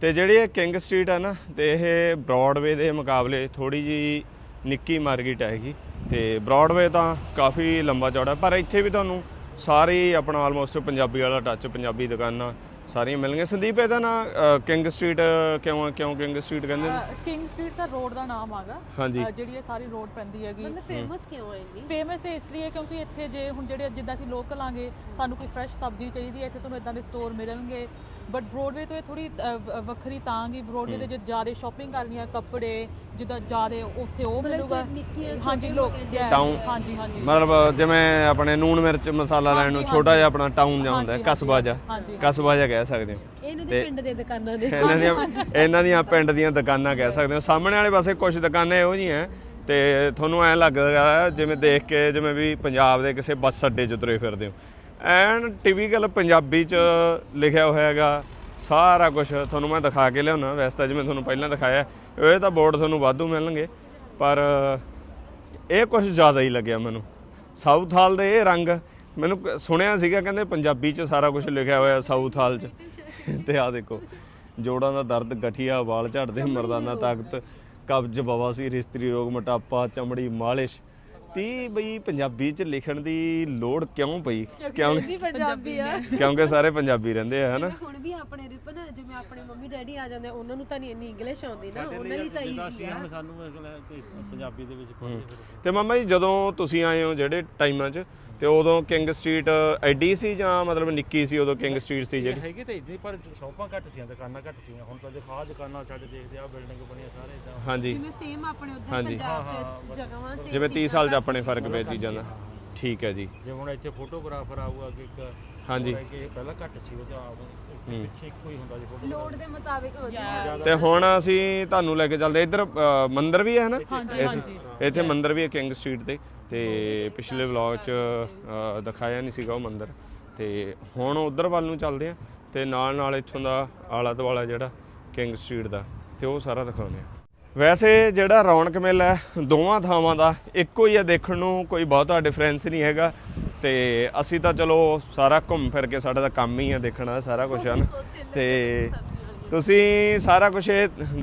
ਤੇ ਜਿਹੜੀ ਇਹ ਕਿੰਗ ਸਟਰੀਟ ਹੈ ਨਾ ਤੇ ਇਹ ਬ੍ਰੌਡਵੇ ਦੇ ਮੁਕਾਬਲੇ ਥੋੜੀ ਜੀ ਨਿੱਕੀ ਮਾਰਕੀਟ ਹੈਗੀ ਤੇ ਬ੍ਰੌਡਵੇ ਤਾਂ ਕਾਫੀ ਲੰਬਾ ਚੌੜਾ ਪਰ ਇੱਥੇ ਵੀ ਤੁਹਾਨੂੰ ਸਾਰੇ ਆਪਣਾ ਆਲਮੋਸਟ ਪੰਜਾਬੀ ਵਾਲਾ ਟੱਚ ਪੰਜਾਬੀ ਦੁਕਾਨਾਂ ਸਾਰੀਆਂ ਮਿਲਣਗੀਆਂ। ਸੰਦੀਪ ਇਹਦਾ ਨਾ ਕਿੰਗ ਸਟਰੀਟ ਕਿਉਂ ਆ? ਕਿਉਂ ਕਿੰਗ ਸਟਰੀਟ ਕਹਿੰਦੇ ਨੇ? ਕਿੰਗ ਸਟਰੀਟ ਦਾ ਰੋਡ ਦਾ ਨਾਮ ਆਗਾ। ਹਾਂਜੀ। ਜਿਹੜੀ ਇਹ ਸਾਰੀ ਰੋਡ ਪੈਂਦੀ ਹੈਗੀ। ਮਤਲਬ ਫੇਮਸ ਕਿਉਂ ਹੈ ਜੀ ਫੇਮਸ ਇਸ ਲਈ ਹੈ ਕਿਉਂਕਿ ਇੱਥੇ ਜੇ ਹੁਣ ਜਿਹੜੇ ਜਿੱਦਾਂ ਅਸੀਂ ਲੋਕਲ ਆਂਗੇ ਸਾਨੂੰ ਕੋਈ ਫਰੈਸ਼ ਸਬਜ਼ੀ ਚਾਹੀਦੀ ਹੈ ਇੱਥੇ ਤੁਹਾਨੂੰ ਇਦਾਂ ਦੇ ਸਟੋਰ ਮਿਲਣਗੇ। ਬਟ ਬ੍ਰੋਡਵੇ ਤੋਂ ਇਹ ਥੋੜੀ ਵੱਖਰੀ ਤਾਂ ਗੀ ਬ੍ਰੋਡਵੇ ਤੇ ਜੇ ਜ਼ਿਆਦਾ ਸ਼ਾਪਿੰਗ ਕਰਨੀ ਹੈ ਕੱਪੜੇ ਜਿੱਦਾਂ ਜ਼ਿਆਦਾ ਉੱਥੇ ਉਹ ਮਿਲੂਗਾ। ਹਾਂਜੀ ਲੋਕ Town- ਹਾਂਜੀ ਹਾਂਜੀ। ਮਤਲਬ ਜਿਵੇਂ ਆਪਣੇ ਨੂਨ ਮਿਰਚ ਮਸਾਲਾ ਲੈਣ ਨੂੰ ਛੋਟਾ। ਜਿਹਾ ਆਪਣਾ ਟਾਊਨ ਜਿਹਾ ਹੁੰਦਾ ਕਸਬਾ ਹਾਂਜੀ। ਕਸਬਾ ਜਿਹਾ ਕਹਿ ਸਕਦੇ ਹੋ। ਇਹਨਾਂ ਦੇ ਪਿੰਡ ਦੇ ਦੁਕਾਨਾਂ ਨੇ। ਇਹਨਾਂ ਦੀਆਂ ਇਹਨਾਂ ਦੀਆਂ ਪਿੰਡ ਦੀਆਂ ਦੁਕਾਨਾਂ ਕਹਿ ਸਕਦੇ ਹੋ। ਸਾਹਮਣੇ ਵਾਲੇ ਪਾਸੇ ਕੁਝ ਦੁਕਾਨਾਂ ਇਹੋ ਜਿਹੀਆਂ ਤੇ ਤੁਹਾਨੂੰ ਐਂ ਲੱਗਦਾ ਜਿਵੇਂ ਦੇਖ ਕੇ ਜਿਵੇਂ ਵੀ ਪੰਜਾਬ ਦੇ ਕਿਸੇ ਬੱਸ ਅੱਡੇ 'ਚ ਤੁਰੇ ਫਿਰਦੇ ਹੋ। ਐਨ ਟਿਪੀਕਲ ਪੰਜਾਬੀ 'ਚ ਲਿਖਿਆ ਹੋਇਆ ਹੈਗਾ, ਸਾਰਾ ਕੁਝ ਤੁਹਾਨੂੰ ਮੈਂ ਦਿਖਾ ਕੇ ਲਿਆਉਣਾ ਵੈਸੇ ਤਾਂ ਜਿਵੇਂ ਤੁਹਾਨੂੰ ਪਹਿਲਾਂ ਦਿਖਾਇਆ, ਇਹ ਤਾਂ ਬੋਰਡ ਤੁਹਾਨੂੰ ਵਾਧੂ ਮਿਲਣਗੇ, ਪਰ ਇਹ ਕੁਝ ਜ਼ਿਆਦਾ ਹੀ ਲੱਗਿਆ ਮੈਨੂੰ। ਸਾਊਥ ਹਾਲ ਦੇ ਇਹ ਰੰਗ, ਮੈਨੂੰ ਸੁਣਿਆ ਸੀਗਾ ਕਹਿੰਦੇ ਪੰਜਾਬੀ 'ਚ ਸਾਰਾ ਕੁਝ ਲਿਖਿਆ ਹੋਇਆ ਸਾਊਥ ਹਾਲ 'ਚ। ਤੇ ਆ ਦੇਖੋ, ਜੋੜਾਂ ਦਾ ਦਰਦ ਗਠੀਆ, ਵਾਲ ਝੜਦੇ, ਮਰਦਾਨਾ ਤਾਕਤ, ਕਬਜ਼ ਬਵਾਸੀਰ ਇਸਤਰੀ ਰੋਗ ਮੋਟਾਪਾ, ਚਮੜੀ, ਮਾਲਿਸ਼ ਤੀ ਬਈ ਪੰਜਾਬੀ 'ਚ ਲਿਖਣ ਦੀ ਲੋੜ ਕਿਉਂ ਪਈ? ਕਿਉਂ ਪੰਜਾਬੀ ਆ। ਕਿਉਂਕਿ ਸਾਰੇ ਪੰਜਾਬੀ ਰਹਿੰਦੇ ਆ ਹਨਾ? ਜਿਵੇਂ ਹੁਣ ਵੀ ਆਪਣੇ ਰਿਪਨ ਜਿਵੇਂ ਆਪਣੇ ਮੰਮੀ ਡੈਡੀ ਆ ਜਾਂਦੇ ਉਹਨਾਂ ਨੂੰ ਤਾਂ ਨਹੀਂ ਇੰਨੀ ਇੰਗਲਿਸ਼ ਆਉਂਦੀ ਨਾ ਉਹਨਾਂ ਲਈ ਤਾਂ ਈਜ਼ੀ ਆ। ਸਾਨੂੰ ਪੰਜਾਬੀ ਦੇ ਵਿੱਚ ਪੜ੍ਹਦੇ ਫਿਰ ਤੇ ਮਾਮਾ ਜੀ ਜਦੋਂ ਤੁਸੀਂ ਆਏ ਹੋ ਜਿਹੜੇ ਟਾਈਮਾਂ 'ਚ ਤੇ ਉਦੋਂ ਕਿੰਗ ਸਟਰੀਟ ਐਡੀ ਸੀ ਜਾਂ ਮਤਲਬ ਨਿੱਕੀ ਸੀ ਉਦੋਂ ਕਿੰਗ ਸਟਰੀਟ ਸੀ ਜਿਹੜੀ? ਹੈਗੇ ਤਾਂ ਇਦਾਂ ਪਰ ਸ਼ੌਪਾਂ ਘੱਟ ਸੀਆਂ ਦੁਕਾਨਾਂ ਘੱਟ ਸੀਆਂ। ਹੁਣ ਤਾਂ ਦੇਖੋ ਦੁਕਾਨਾਂ ਸਾਡੇ ਦੇਖਦੇ ਆ ਬਿਲਡਿੰਗ ਬਣੀਆਂ ਸਾਰੇ ਇਦਾਂ। ਹਾਂਜੀ। ਜਿਵੇਂ ਸੇਮ ਆਪਣੇ ਉੱਧਰ ਹਾਂਜੀ। ਪੰਜਾਬ 'ਚ ਜਗ੍ਹਾਵਾਂ 'ਚ ਜਿਵੇਂ 30 ਸਾਲ 'ਚ ਆਪਣੇ ਫ਼ਰਕ ਪਿਆ ਚੀਜ਼ਾਂ ਦਾ। ਠੀਕ ਹੈ ਜੀ। ਜੇ ਹੁਣ ਇੱਥੇ ਫੋਟੋਗ੍ਰਾਫਰ ਆਊਗਾ ਕਿ ਇੱਕ ਹਾਂਜੀ। ਹੋਰ ਹੈ ਕਿ ਪਹਿਲਾਂ ਘੱਟ ਸੀ ਉਹ ਤਾਂ ਆਪ- ਇੱਕ ਪਿੱਛੇ ਇੱਕੋ ਹੀ ਹੁੰਦਾ ਲੋੜ ਦੇ ਮੁਤਾਬਿਕ ਤੇ ਹੁਣ ਅਸੀਂ ਤੁਹਾਨੂੰ ਲੈ ਕੇ ਚੱਲਦੇ ਇੱਧਰ ਅ, ਮੰਦਿਰ ਵੀ ਹੈ ਨਾ? ਹਾਂਜੀ, ਇੱਥੇ- ਹਾਂਜੀ। ਇੱਥੇ ਮੰਦਿਰ ਵੀ ਹੈ ਕਿੰਗ ਸਟਰੀਟ ਤੇ। ਤੇ ਪਿਛਲੇ ਵਲੌਗ 'ਚ ਅ, ਦਿਖਾਇਆ ਨਹੀਂ ਸੀਗਾ ਉਹ ਮੰਦਿਰ। ਤੇ ਹੁਣ ਉਧਰ ਵੱਲ ਨੂੰ ਚੱਲਦੇ ਆ ਤੇ ਨਾਲ ਨਾਲ ਇੱਥੋਂ ਦਾ ਆਲਾ ਦੁਆਲਾ ਜਿਹੜਾ ਕਿੰਗ ਸਟਰੀਟ ਦਾ ਤੇ ਉਹ ਸਾਰਾ ਦਿਖਾਉਂਦੇ ਆ ਵੈਸੇ ਜਿਹੜਾ ਰੌਣਕ ਮੇਲਾ ਹੈ ਦੋਵਾਂ ਥਾਵਾਂ ਦਾ ਇੱਕੋ ਹੀ ਹੈ ਦੇਖਣ ਨੂੰ ਕੋਈ ਬਹੁਤਾ ਡਿਫਰੈਂਸ ਨਹੀਂ ਹੈਗਾ। ਤੇ ਅਸੀਂ ਤਾਂ ਚਲੋ ਸਾਰਾ ਘੁੰਮ ਫਿਰ ਕੇ ਸਾਡਾ ਤਾਂ ਕੰਮ ਹੀ ਹੈ ਦੇਖਣਾ ਸਾਰਾ ਕੁਝ ਹਨ ਤੇ ਤੁਸੀਂ ਸਾਰਾ ਕੁਝ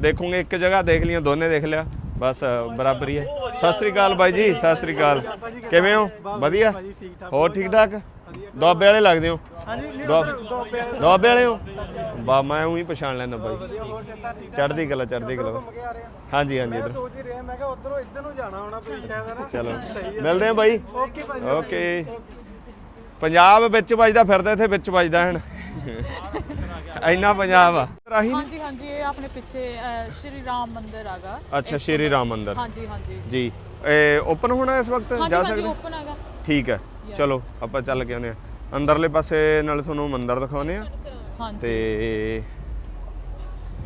ਦੇਖੋਗੇ ਇੱਕ ਜਗ੍ਹਾ ਦੇਖ ਲਿਆ ਦੋਨੇ ਦੇਖ ਲਿਆ। ਬਸ ਬਰਾਬਰ ਹੀ। ਸਤਿ ਸ੍ਰੀ ਅਕਾਲ ਬਾਈ ਜੀ ਸਤਿ ਸ੍ਰੀ ਅਕਾਲ। ਕਿਵੇਂ ਹੋ? ਵਧੀਆ? ਹੋਰ ਠੀਕ ਠਾਕ? ਦੁਆਬੇ ਵਾਲੇ ਲੱਗਦੇ ਹੋ? ਦੁਆਬੇ ਵਾਲੇ। ਹੋ? ਬਾ ਮੈਂ ਉਹੀ ਪਛਾਣ ਲੈਂਦਾ ਬਾਈ। ਚੜ੍ਹਦੀ ਕਲਾ ਚੜ੍ਹਦੀ ਕਲਾ। ਹਾਂਜੀ ਹਾਂਜੀ ਇਧਰ। ਸੋਚ ਹੀ ਰਿਹਾ ਮੈਂ ਕਿਹਾ ਉਧਰੋਂ ਇੱਧਰ ਨੂੰ ਜਾਣਾ ਹੋਣਾ ਤੁਸੀਂ ਸ਼ਾਇਦ ਨਾ ਚਲੋ। ਮਿਲਦੇ ਆ ਬਾਈ। ਓਕੇ। ਪੰਜਾਬ ਵਿੱਚ ਵੱਜਦਾ ਫਿਰਦਾ ਇੱਥੇ ਵਿੱਚ ਵੱਜਦਾ ਹਨ ਇੰਨਾ ਪੰਜਾਬ ਆ। ਰਾਹੀ ਹਾਂਜੀ ਹਾਂਜੀ ਇਹ ਆਪਣੇ ਪਿੱਛੇ ਅਹ, ਸ਼੍ਰੀ ਰਾਮ ਮੰਦਿਰ ਆਗਾ ਅੱਛਾ ਸ਼੍ਰੀ ਰਾਮ ਮੰਦਿਰ। ਹਾਂਜੀ ਹਾਂਜੀ। ਜੀ। ਇਹ ਓਪਨ ਹੋਣਾ ਇਸ ਵਕਤ? ਹਾਂਜੀ ਜਾ ਹਾਂਜੀ ਸਕਦੇ? ਓਪਨ ਹੈਗਾ। ਠੀਕ ਹੈ। ਚਲੋ ਆਪਾਂ ਚੱਲ ਕੇ ਆਉਂਦੇ ਆ ਅੰਦਰਲੇ ਪਾਸੇ ਨਾਲ ਤੁਹਾਨੂੰ ਮੰਦਿਰ ਦਿਖਾਉਂਦੇ ਆ ਹਾਂਜੀ। ਤੇ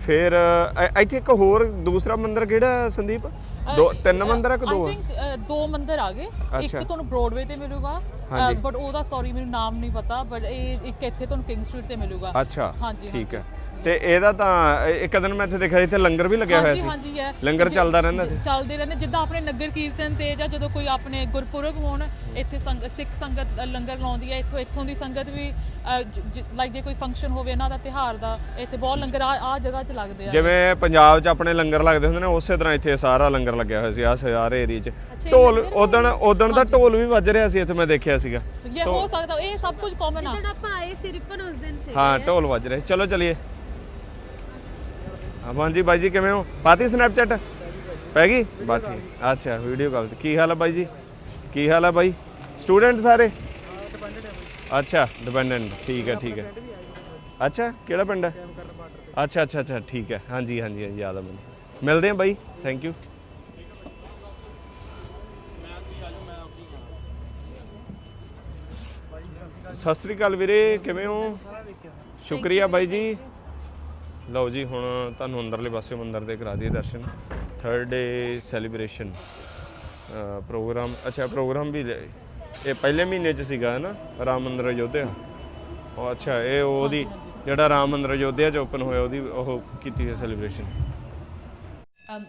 ਫਿਰ ਅ, ਇੱਥੇ ਇੱਕ ਹੋਰ ਦੂਸਰਾ ਮੰਦਿਰ ਕਿਹੜਾ ਸੰਦੀਪ? ਦੋ ਤਿੰਨ ਮੰਦਿਰ ਆ ਕਿ ਦੋ ਆਈ ਆ? ਥਿੰਕ ਦੋ ਮੰਦਿਰ ਆ ਗਏ ਇੱਕ ਅੱਛਾ। ਤੁਹਾਨੂੰ ਬ੍ਰੋਡਵੇ ਤੇ ਮਿਲੂਗਾ ਹਾਂਜੀ। ਬਟ ਉਹਦਾ ਸੌਰੀ ਮੈਨੂੰ ਨਾਮ ਨਹੀਂ ਪਤਾ ਬਟ ਇਹ ਇੱਕ ਇੱਥੇ ਤੁਹਾਨੂੰ ਕਿੰਗ ਸਟਰੀਟ ਤੇ ਮਿਲੂਗਾ ਅੱਛਾ ਹਾਂਜੀ, ਠੀਕ ਹੈ ਤੇ ਇਹਦਾ ਤਾਂ ਇੱਕ ਦਿਨ ਮੈਂ ਇੱਥੇ ਦੇਖਿਆ ਇੱਥੇ ਲੰਗਰ ਵੀ ਲੱਗਿਆ ਹੋਇਆ ਹਾਂਜੀ ਸੀ। ਹਾਂਜੀ ਹੈ। ਲੰਗਰ ਚੱਲਦਾ ਰਹਿੰਦਾ ਸੀ। ਚੱਲਦੇ ਰਹਿੰਦੇ ਜਿੱਦਾਂ ਆਪਣੇ ਨਗਰ ਕੀਰਤਨ ਤੇ ਜਾਂ ਜਦੋਂ ਕੋਈ ਆਪਣੇ ਗੁਰਪੁਰਬ ਹੋਣ ਇੱਥੇ ਸੰਗ- ਸਿੱਖ ਸੰਗਤ ਲੰਗਰ ਲਾਉਂਦੀ ਹੈ ਇੱਥੋਂ ਇੱਥੋਂ ਦੀ ਸੰਗਤ ਵੀ ਲਾਈਕ ਜੇ ਕੋਈ ਫੰਕਸ਼ਨ ਹੋਵੇ ਇਹਨਾਂ ਦਾ ਤਿਹਾਰ ਦਾ ਇੱਥੇ ਬਹੁਤ ਲੰਗਰ ਆ ਆ ਜਗ੍ਹਾ 'ਚ ਲੱਗਦੇ ਆ। ਜਿਵੇਂ ਪੰਜਾਬ 'ਚ ਆਪਣੇ ਲੰਗਰ ਲੱਗਦੇ ਹੁੰਦੇ ਨੇ ਉਸੇ ਤਰ੍ਹਾਂ ਇੱਥੇ ਸਾਰਾ ਲੰਗਰ ਲੱਗਿਆ ਹੋਇਆ ਸੀ ਆ ਸਾਰੇ ਏਰੀਏ 'ਚ। ਢੋਲ ਉਦਣ ਉਦਣ ਦਾ ਢੋਲ ਵੀ ਵੱਜ ਰਿਹਾ ਸੀ ਇੱਥੇ ਮੈਂ ਦੇਖਿਆ ਸੀਗਾ। ਇਹ ਹੋ ਸਕਦਾ ਇਹ ਸਭ ਕੁਝ ਕਾਮਨ ਆ। ਜਦੋਂ ਆਪਾਂ ਆਏ ਸੀ ਰਿਪਨ ਉਸ ਦਿਨ ਸੀ ਹਾਂ ਢੋਲ ਵੱਜ ਰਿਹਾ ਸੀ। ਚਲੋ ਚਲਿਏ। ਅਮਨ ਜੀ ਬਾਈ ਜੀ ਕਿਵੇਂ ਹੋ ਪਾਤੀ ਸਨੈਪਚੈਟ ਪੈ ਗਈ ਬਸ ਠੀਕ ਅੱਛਾ ਵੀਡੀਓ ਕਾਲ ਤੇ ਕੀ ਹਾਲ ਹੈ ਬਾਈ ਜੀ ਕੀ ਹਾਲ ਹੈ ਬਾਈ ਸਟੂਡੈਂਟ ਸਾਰੇ ਅੱਛਾ ਡਿਪੈਂਡੈਂਟ ਠੀਕ ਹੈ ਠੀਕ ਹੈ ਅੱਛਾ ਕਿਹੜਾ ਪਿੰਡ ਹੈ ਅੱਛਾ ਅੱਛਾ ਅੱਛਾ ਠੀਕ ਹੈ ਹਾਂਜੀ ਹਾਂਜੀ ਹਾਂਜੀ, ਯਾਦ ਆ ਮੈਨੂੰ ਮਿਲਦੇ ਹਾਂ ਬਾਈ ਥੈਂਕ ਯੂ ਸਤਿ ਸ੍ਰੀ ਅਕਾਲ ਵੀਰੇ ਕਿਵੇਂ ਹੋ ਸ਼ੁਕਰੀਆ ਬਾਈ ਜੀ ਲਓ ਜੀ, ਹੁਣ ਤੁਹਾਨੂੰ ਅੰਦਰਲੇ ਪਾਸੇ ਮੰਦਿਰ ਦੇ ਕਰਾ ਦਈਏ ਦਰਸ਼ਨ। ਥਰਡ ਡੇ ਸੈਲੀਬ੍ਰੇਸ਼ਨ ਪ੍ਰੋਗਰਾਮ, ਅੱਛਾ, ਪ੍ਰੋਗਰਾਮ ਵੀ ਲੈ- ਇਹ ਪਹਿਲੇ ਮਹੀਨੇ ਚ ਸੀਗਾ ਹੈ ਨਾ ਰਾਮ ਮੰਦਿਰ ਅਯੋਧਿਆ। ਉਹ ਅੱਛਾ, ਇਹ ਉਹਦੀ, ਜਿਹੜਾ ਰਾਮ ਮੰਦਿਰ ਅਯੋਧਿਆ ਚ ਓਪਨ ਹੋਇਆ, ਉਹਦੀ ਉਹ ਕੀਤੀ ਹੈ ਸੈਲੀਬ੍ਰੇਸ਼ਨ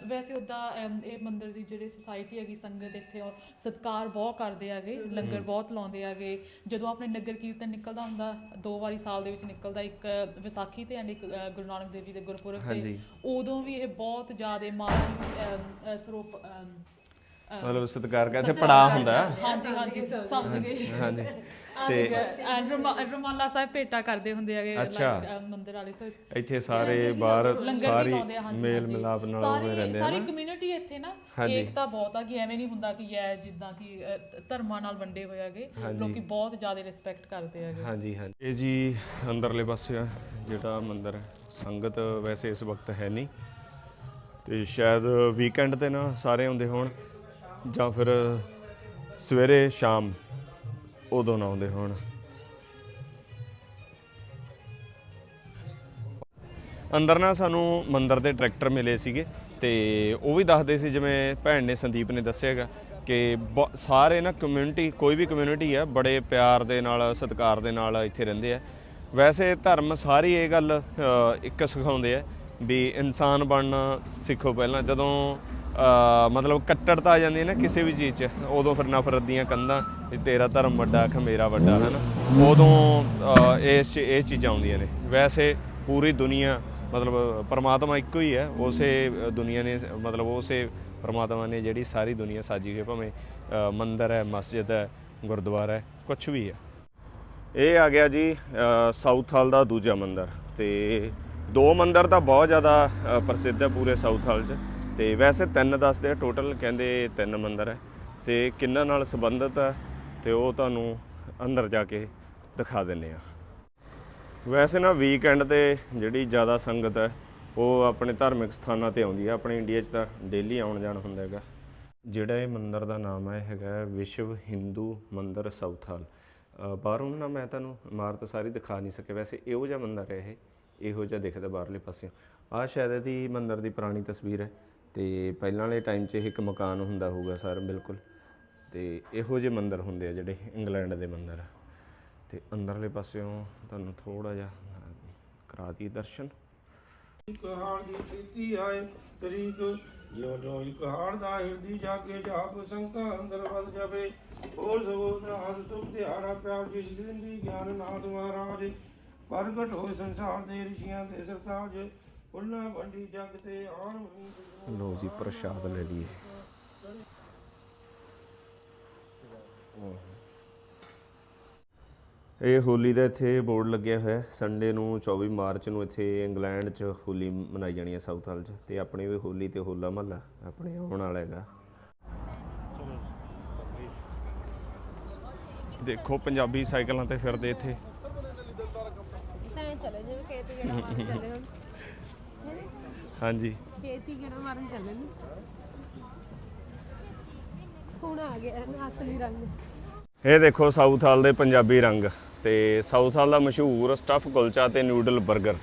ਵੈਸੇ ਉਦਾਂ ਇਹ ਮੰਦਿਰ ਦੀ ਜਿਹੜੀ ਸੁਸਾਇਟੀ ਹੈਗੀ ਸੰਗਤ ਇੱਥੇ ਉਹ ਸਤਕਾਰ ਬਹੁਤ ਕਰਦੇ ਹੈਗੇ ਲੰਗਰ ਬਹੁਤ ਲਾਉਂਦੇ ਹੈਗੇ। ਜਦੋਂ ਆਪਣੇ ਨਗਰ ਕੀਰਤਨ ਨਿਕਲਦਾ ਹੁੰਦਾ ਦੋ ਵਾਰੀ ਸਾਲ ਦੇ ਵਿੱਚ ਨਿਕਲਦਾ ਇੱਕ ਵਿਸਾਖੀ ਤੇ ਐਂਡ ਇੱਕ ਗੁਰੂ ਨਾਨਕ ਦੇਵ ਜੀ ਦੇ ਗੁਰਪੁਰਬ ਤੇ। ਉਦੋਂ ਵੀ ਇਹ ਬਹੁਤ ਜ਼ਿਆਦਾ ਮਾਨ ਸਰੂਪ ਮਤਲਬ ਸਤਿਕਾਰ ਕਹਿੰਦੇ ਪੜਾ ਹੁੰਦਾ। ਹਾਂਜੀ ਹਾਂਜੀ ਸਮਝ ਗਏ ਹਾਂਜੀ। ਤੇ ਐਂਡ ਰਮਾਲਾ ਸਾਹਿਬ ਭੇਟਾ ਕਰਦੇ ਹੁੰਦੇ ਹੈਗੇ ਮੰਦਿਰ ਵਾਲੇ ਸੋ ਇੱਥੇ ਸਾਰੇ ਬਾਹਰ ਸਾਰੀ ਮੇਲ। ਮਿਲਾਪ ਨਾਲ ਹੋਏ ਰਹਿੰਦੇ ਆ ਸਾਰੀ ਕਮਿਊਨਿਟੀ ਇੱਥੇ ਨਾ। ਏਕਤਾ ਬਹੁਤ ਆ ਕਿ ਐਵੇਂ ਨਹੀਂ ਹੁੰਦਾ ਕਿ ਇਹ ਜਿੱਦਾਂ ਕਿ ਧਰਮਾਂ ਨਾਲ ਵੰਡੇ ਹੋਏ ਹੈਗੇ ਲੋਕੀ ਬਹੁਤ ਜ਼ਿਆਦਾ ਰਿਸਪੈਕਟ ਕਰਦੇ ਹੈਗੇ। ਹਾਂਜੀ ਹਾਂਜੀ। ਇਹ ਜੀ ਅੰਦਰਲੇ ਪਾਸੇ ਜਿਹੜਾ ਮੰਦਿਰ ਸੰਗਤ ਵੈਸੇ ਇਸ ਵਕਤ ਹੈ ਨਹੀਂ। ਤੇ ਸ਼ਾਇਦ ਵੀਕਐਂਡ ਤੇ ਨਾ ਸਾਰੇ ਆਉਂਦੇ ਹੋਣ। ਜਾਂ ਫਿਰ ਸਵੇਰੇ ਸ਼ਾਮ ਉਦੋਂ ਨਾ ਆਉਂਦੇ ਹੋਣ। ਅੰਦਰ ਨਾ ਸਾਨੂੰ ਮੰਦਰ ਦੇ ਟਰੈਕਟਰ ਮਿਲੇ ਸੀਗੇ ਤੇ ਉਹ ਵੀ ਦੱਸਦੇ ਸੀ, ਜਿਵੇਂ ਭੈਣ ਨੇ ਸੰਦੀਪ ਨੇ ਦੱਸਿਆਗਾ ਕਿ ਬ- ਸਾਰੇ ਨਾ ਕਮਿਊਨਿਟੀ ਕੋਈ ਵੀ ਕਮਿਊਨਿਟੀ ਆ, ਬੜੇ ਪਿਆਰ ਦੇ ਨਾਲ, ਸਤਿਕਾਰ ਦੇ ਨਾਲ ਇੱਥੇ ਰਹਿੰਦੇ ਆ। ਵੈਸੇ ਧਰਮ ਸਾਰੀ ਇਹ ਗੱਲ ਇੱਕ ਸਿਖਾਉਂਦੇ ਆ ਵੀ ਇਨਸਾਨ ਬਣਨਾ ਸਿੱਖੋ ਪਹਿਲਾਂ। ਜਦੋਂ ਮਤਲਬ ਕੱਟੜਤਾ ਆ ਜਾਂਦੀ ਹੈ ਨਾ ਕਿਸੇ ਵੀ ਚੀਜ਼ 'ਚ। ਉਦੋਂ ਫਿਰ ਨਫ਼ਰਤ ਦੀਆਂ ਕੰਧਾਂ ਤੇਰਾ ਧਰਮ ਵੱਡਾ ਕਿ ਮੇਰਾ ਵੱਡਾ ਹੈ ਨਾ ਉਦੋਂ ਇਸ 'ਚ, ਇਹ ਚੀਜ਼ਾਂ ਆਉਂਦੀਆਂ ਨੇ। ਵੈਸੇ ਪੂਰੀ ਦੁਨੀਆ, ਮਤਲਬ ਪਰਮਾਤਮਾ ਇੱਕੋ ਹੀ ਹੈ। ਉਸੇ ਦੁਨੀਆ ਨੇ, ਮਤਲਬ ਉਸੇ ਪਰਮਾਤਮਾ ਨੇ ਜਿਹੜੀ ਸਾਰੀ ਦੁਨੀਆ ਸਾਜੀ ਹੋਈ ਭਾਵੇਂ ਮੰਦਰ ਹੈ, ਮਸਜਿਦ ਹੈ, ਗੁਰਦੁਆਰਾ ਹੈ ਕੁਝ ਵੀ ਹੈ। ਇਹ ਆ ਗਿਆ ਜੀ ਸਾਊਥ ਹਾਲ ਦਾ ਦੂਜਾ ਮੰਦਰ। ਤੇ ਦੋ ਮੰਦਰ ਤਾਂ ਬਹੁਤ ਜ਼ਿਆਦਾ ਪ੍ਰਸਿੱਧ ਹੈ ਪੂਰੇ ਸਾਊਥ ਹਾਲ 'ਚ। ਤੇ ਵੈਸੇ ਤਿੰਨ ਦੱਸਦੇ ਆ ਟੋਟਲ ਕਹਿੰਦੇ ਤਿੰਨ ਮੰਦਿਰ ਹੈ ਤੇ ਕਿੰਨਾਂ ਨਾਲ ਸੰਬੰਧਿਤ ਹੈ ਤੇ ਉਹ ਤੁਹਾਨੂੰ ਅੰਦਰ ਜਾ ਕੇ ਦਿਖਾ ਦਿੰਨੇ ਆ। ਵੈਸੇ ਨਾ ਵੀਕਐਂਡ ਤੇ ਜਿਹੜੀ ਜ਼ਿਆਦਾ ਸੰਗਤ ਹੈ ਉਹ ਆਪਣੇ ਧਾਰਮਿਕ ਸਥਾਨਾਂ ਤੇ ਆਉਂਦੀ ਹੈ ਆਪਣੇ ਇੰਡੀਆ 'ਚ ਤਾਂ ਡੇਲੀ ਆਉਣ ਜਾਣ ਹੁੰਦਾ ਹੈਗਾ। ਜਿਹੜਾ ਇਹ ਮੰਦਿਰ ਦਾ ਨਾਮ ਹੈ ਹੈਗਾ ਵਿਸ਼ਵ ਹਿੰਦੂ ਮੰਦਿਰ ਸਾਊਥ ਹਾਲ ਅ, ਬਾਹਰੋਂ ਨਾ ਮੈਂ ਤੁਹਾਨੂੰ ਇਮਾਰਤ ਸਾਰੀ ਦਿਖਾ ਨਹੀਂ ਸਕਿਆ। ਵੈਸੇ ਇਹੋ ਜਿਹਾ ਮੰਦਿਰ ਹੈ ਇਹ ਇਹੋ ਜਿਹਾ ਦਿਖਦਾ ਬਾਹਰਲੇ ਪਾਸਿਓਂ। ਆਹ ਸ਼ਾਇਦ ਇਹਦੀ ਮੰਦਿਰ ਦੀ ਪੁਰਾਣੀ ਤਸਵੀਰ ਹੈ। ਤੇ ਪਹਿਲਾਂ ਵਾਲੇ ਟਾਈਮ 'ਚ ਇਹ ਇੱਕ ਮਕਾਨ ਹੁੰਦਾ ਹੋਊਗਾ ਸਰ ਬਿਲਕੁਲ। ਤੇ ਇਹੋ ਜਿਹੇ ਮੰਦਰ ਹੁੰਦੇ ਆ ਜਿਹੜੇ ਇੰਗਲੈਂਡ ਦੇ ਮੰਦਿਰ ਤੇ ਅੰਦਰਲੇ ਪਾਸਿਓਂ ਤੁਹਾਨੂੰ ਥੋੜਾ ਜਿਹਾ ਅ, ਕਰਾ ਦਈਏ ਦਰਸ਼ਨ। ਇੱਕ ਦੀ ਪ੍ਰੀਤੀ ਆਏ ਤਰੀਕ। ਜੋ ਜੋ ਇੱਕ ਹਾਲ ਦਾ ਹਿਰਦੀ ਜਾ ਕੇ ਜਾਪ ਸੰਕਾ ਅੰਦਰ ਵੱਲ ਜਾਵੇ। ਉਹ ਸਬੋਧ ਹਰ ਸੁਖ ਦਿਹਾੜਾ ਪਿਆਰ ਜਿਸ ਦਿਨ ਦੀ ਗਿਆਨ ਨਾਥ ਮਹਾਰਾਜ ਪ੍ਰਗਟ ਹੋਏ ਸੰਸਾਰ ਦੇ ਰਿਸ਼ੀਆਂ ਦੇ ਸਰਤਾਜ। ਫੁੱਲਾਂ ਵੰਡੀ ਜਗ ਤੇ ਆਣ ਮਨੀ ਲੋ ਜੀ ਪ੍ਰਸ਼ਾਦ ਲੈ ਲਈਏ। ਇਹ ਹੋਲੀ ਦਾ ਇੱਥੇ ਬੋਰਡ ਲੱਗਿਆ ਹੋਇਆ ਸੰਡੇ ਨੂੰ 24 ਮਾਰਚ ਨੂੰ ਇੱਥੇ ਇੰਗਲੈਂਡ 'ਚ ਹੋਲੀ ਮਨਾਈ ਜਾਣੀ ਹੈ ਸਾਊਥ ਹਾਲ 'ਚ। ਤੇ ਆਪਣੇ ਵੀ ਹੋਲੀ ਤੇ ਹੋਲਾ ਮਹੱਲਾ ਆਪਣੇ ਆਉਣ ਵਾਲਾ ਹੈਗਾ। ਦੇਖੋ ਪੰਜਾਬੀ ਸਾਈਕਲਾਂ ਤੇ ਫਿਰਦੇ ਇੱਥੇ। ਤਾਂ ਚਲੇ ਜਿਵੇਂ ਖੇਤ ਗੇੜਾ ਮਾਰਨ ਚੱਲੇ ਹੁਣ ਹਾਂਜੀ। ਹੀ ਗੇੜਾ ਮਾਰਨ ਚੱਲੇ ਨੇ? ਹੁਣ ਆ ਗਿਆ ਨਾ ਅਸਲੀ ਰੰਗ। ਇਹ ਦੇਖੋ ਸਾਊਥ ਹਾਲ ਦੇ ਪੰਜਾਬੀ ਰੰਗ ਤੇ ਸਾਊਥ ਹਾਲ ਦਾ ਮਸ਼ਹੂਰ ਸਟਫ ਕੁਲਚਾ ਤੇ ਨੂਡਲ 버ਗਰ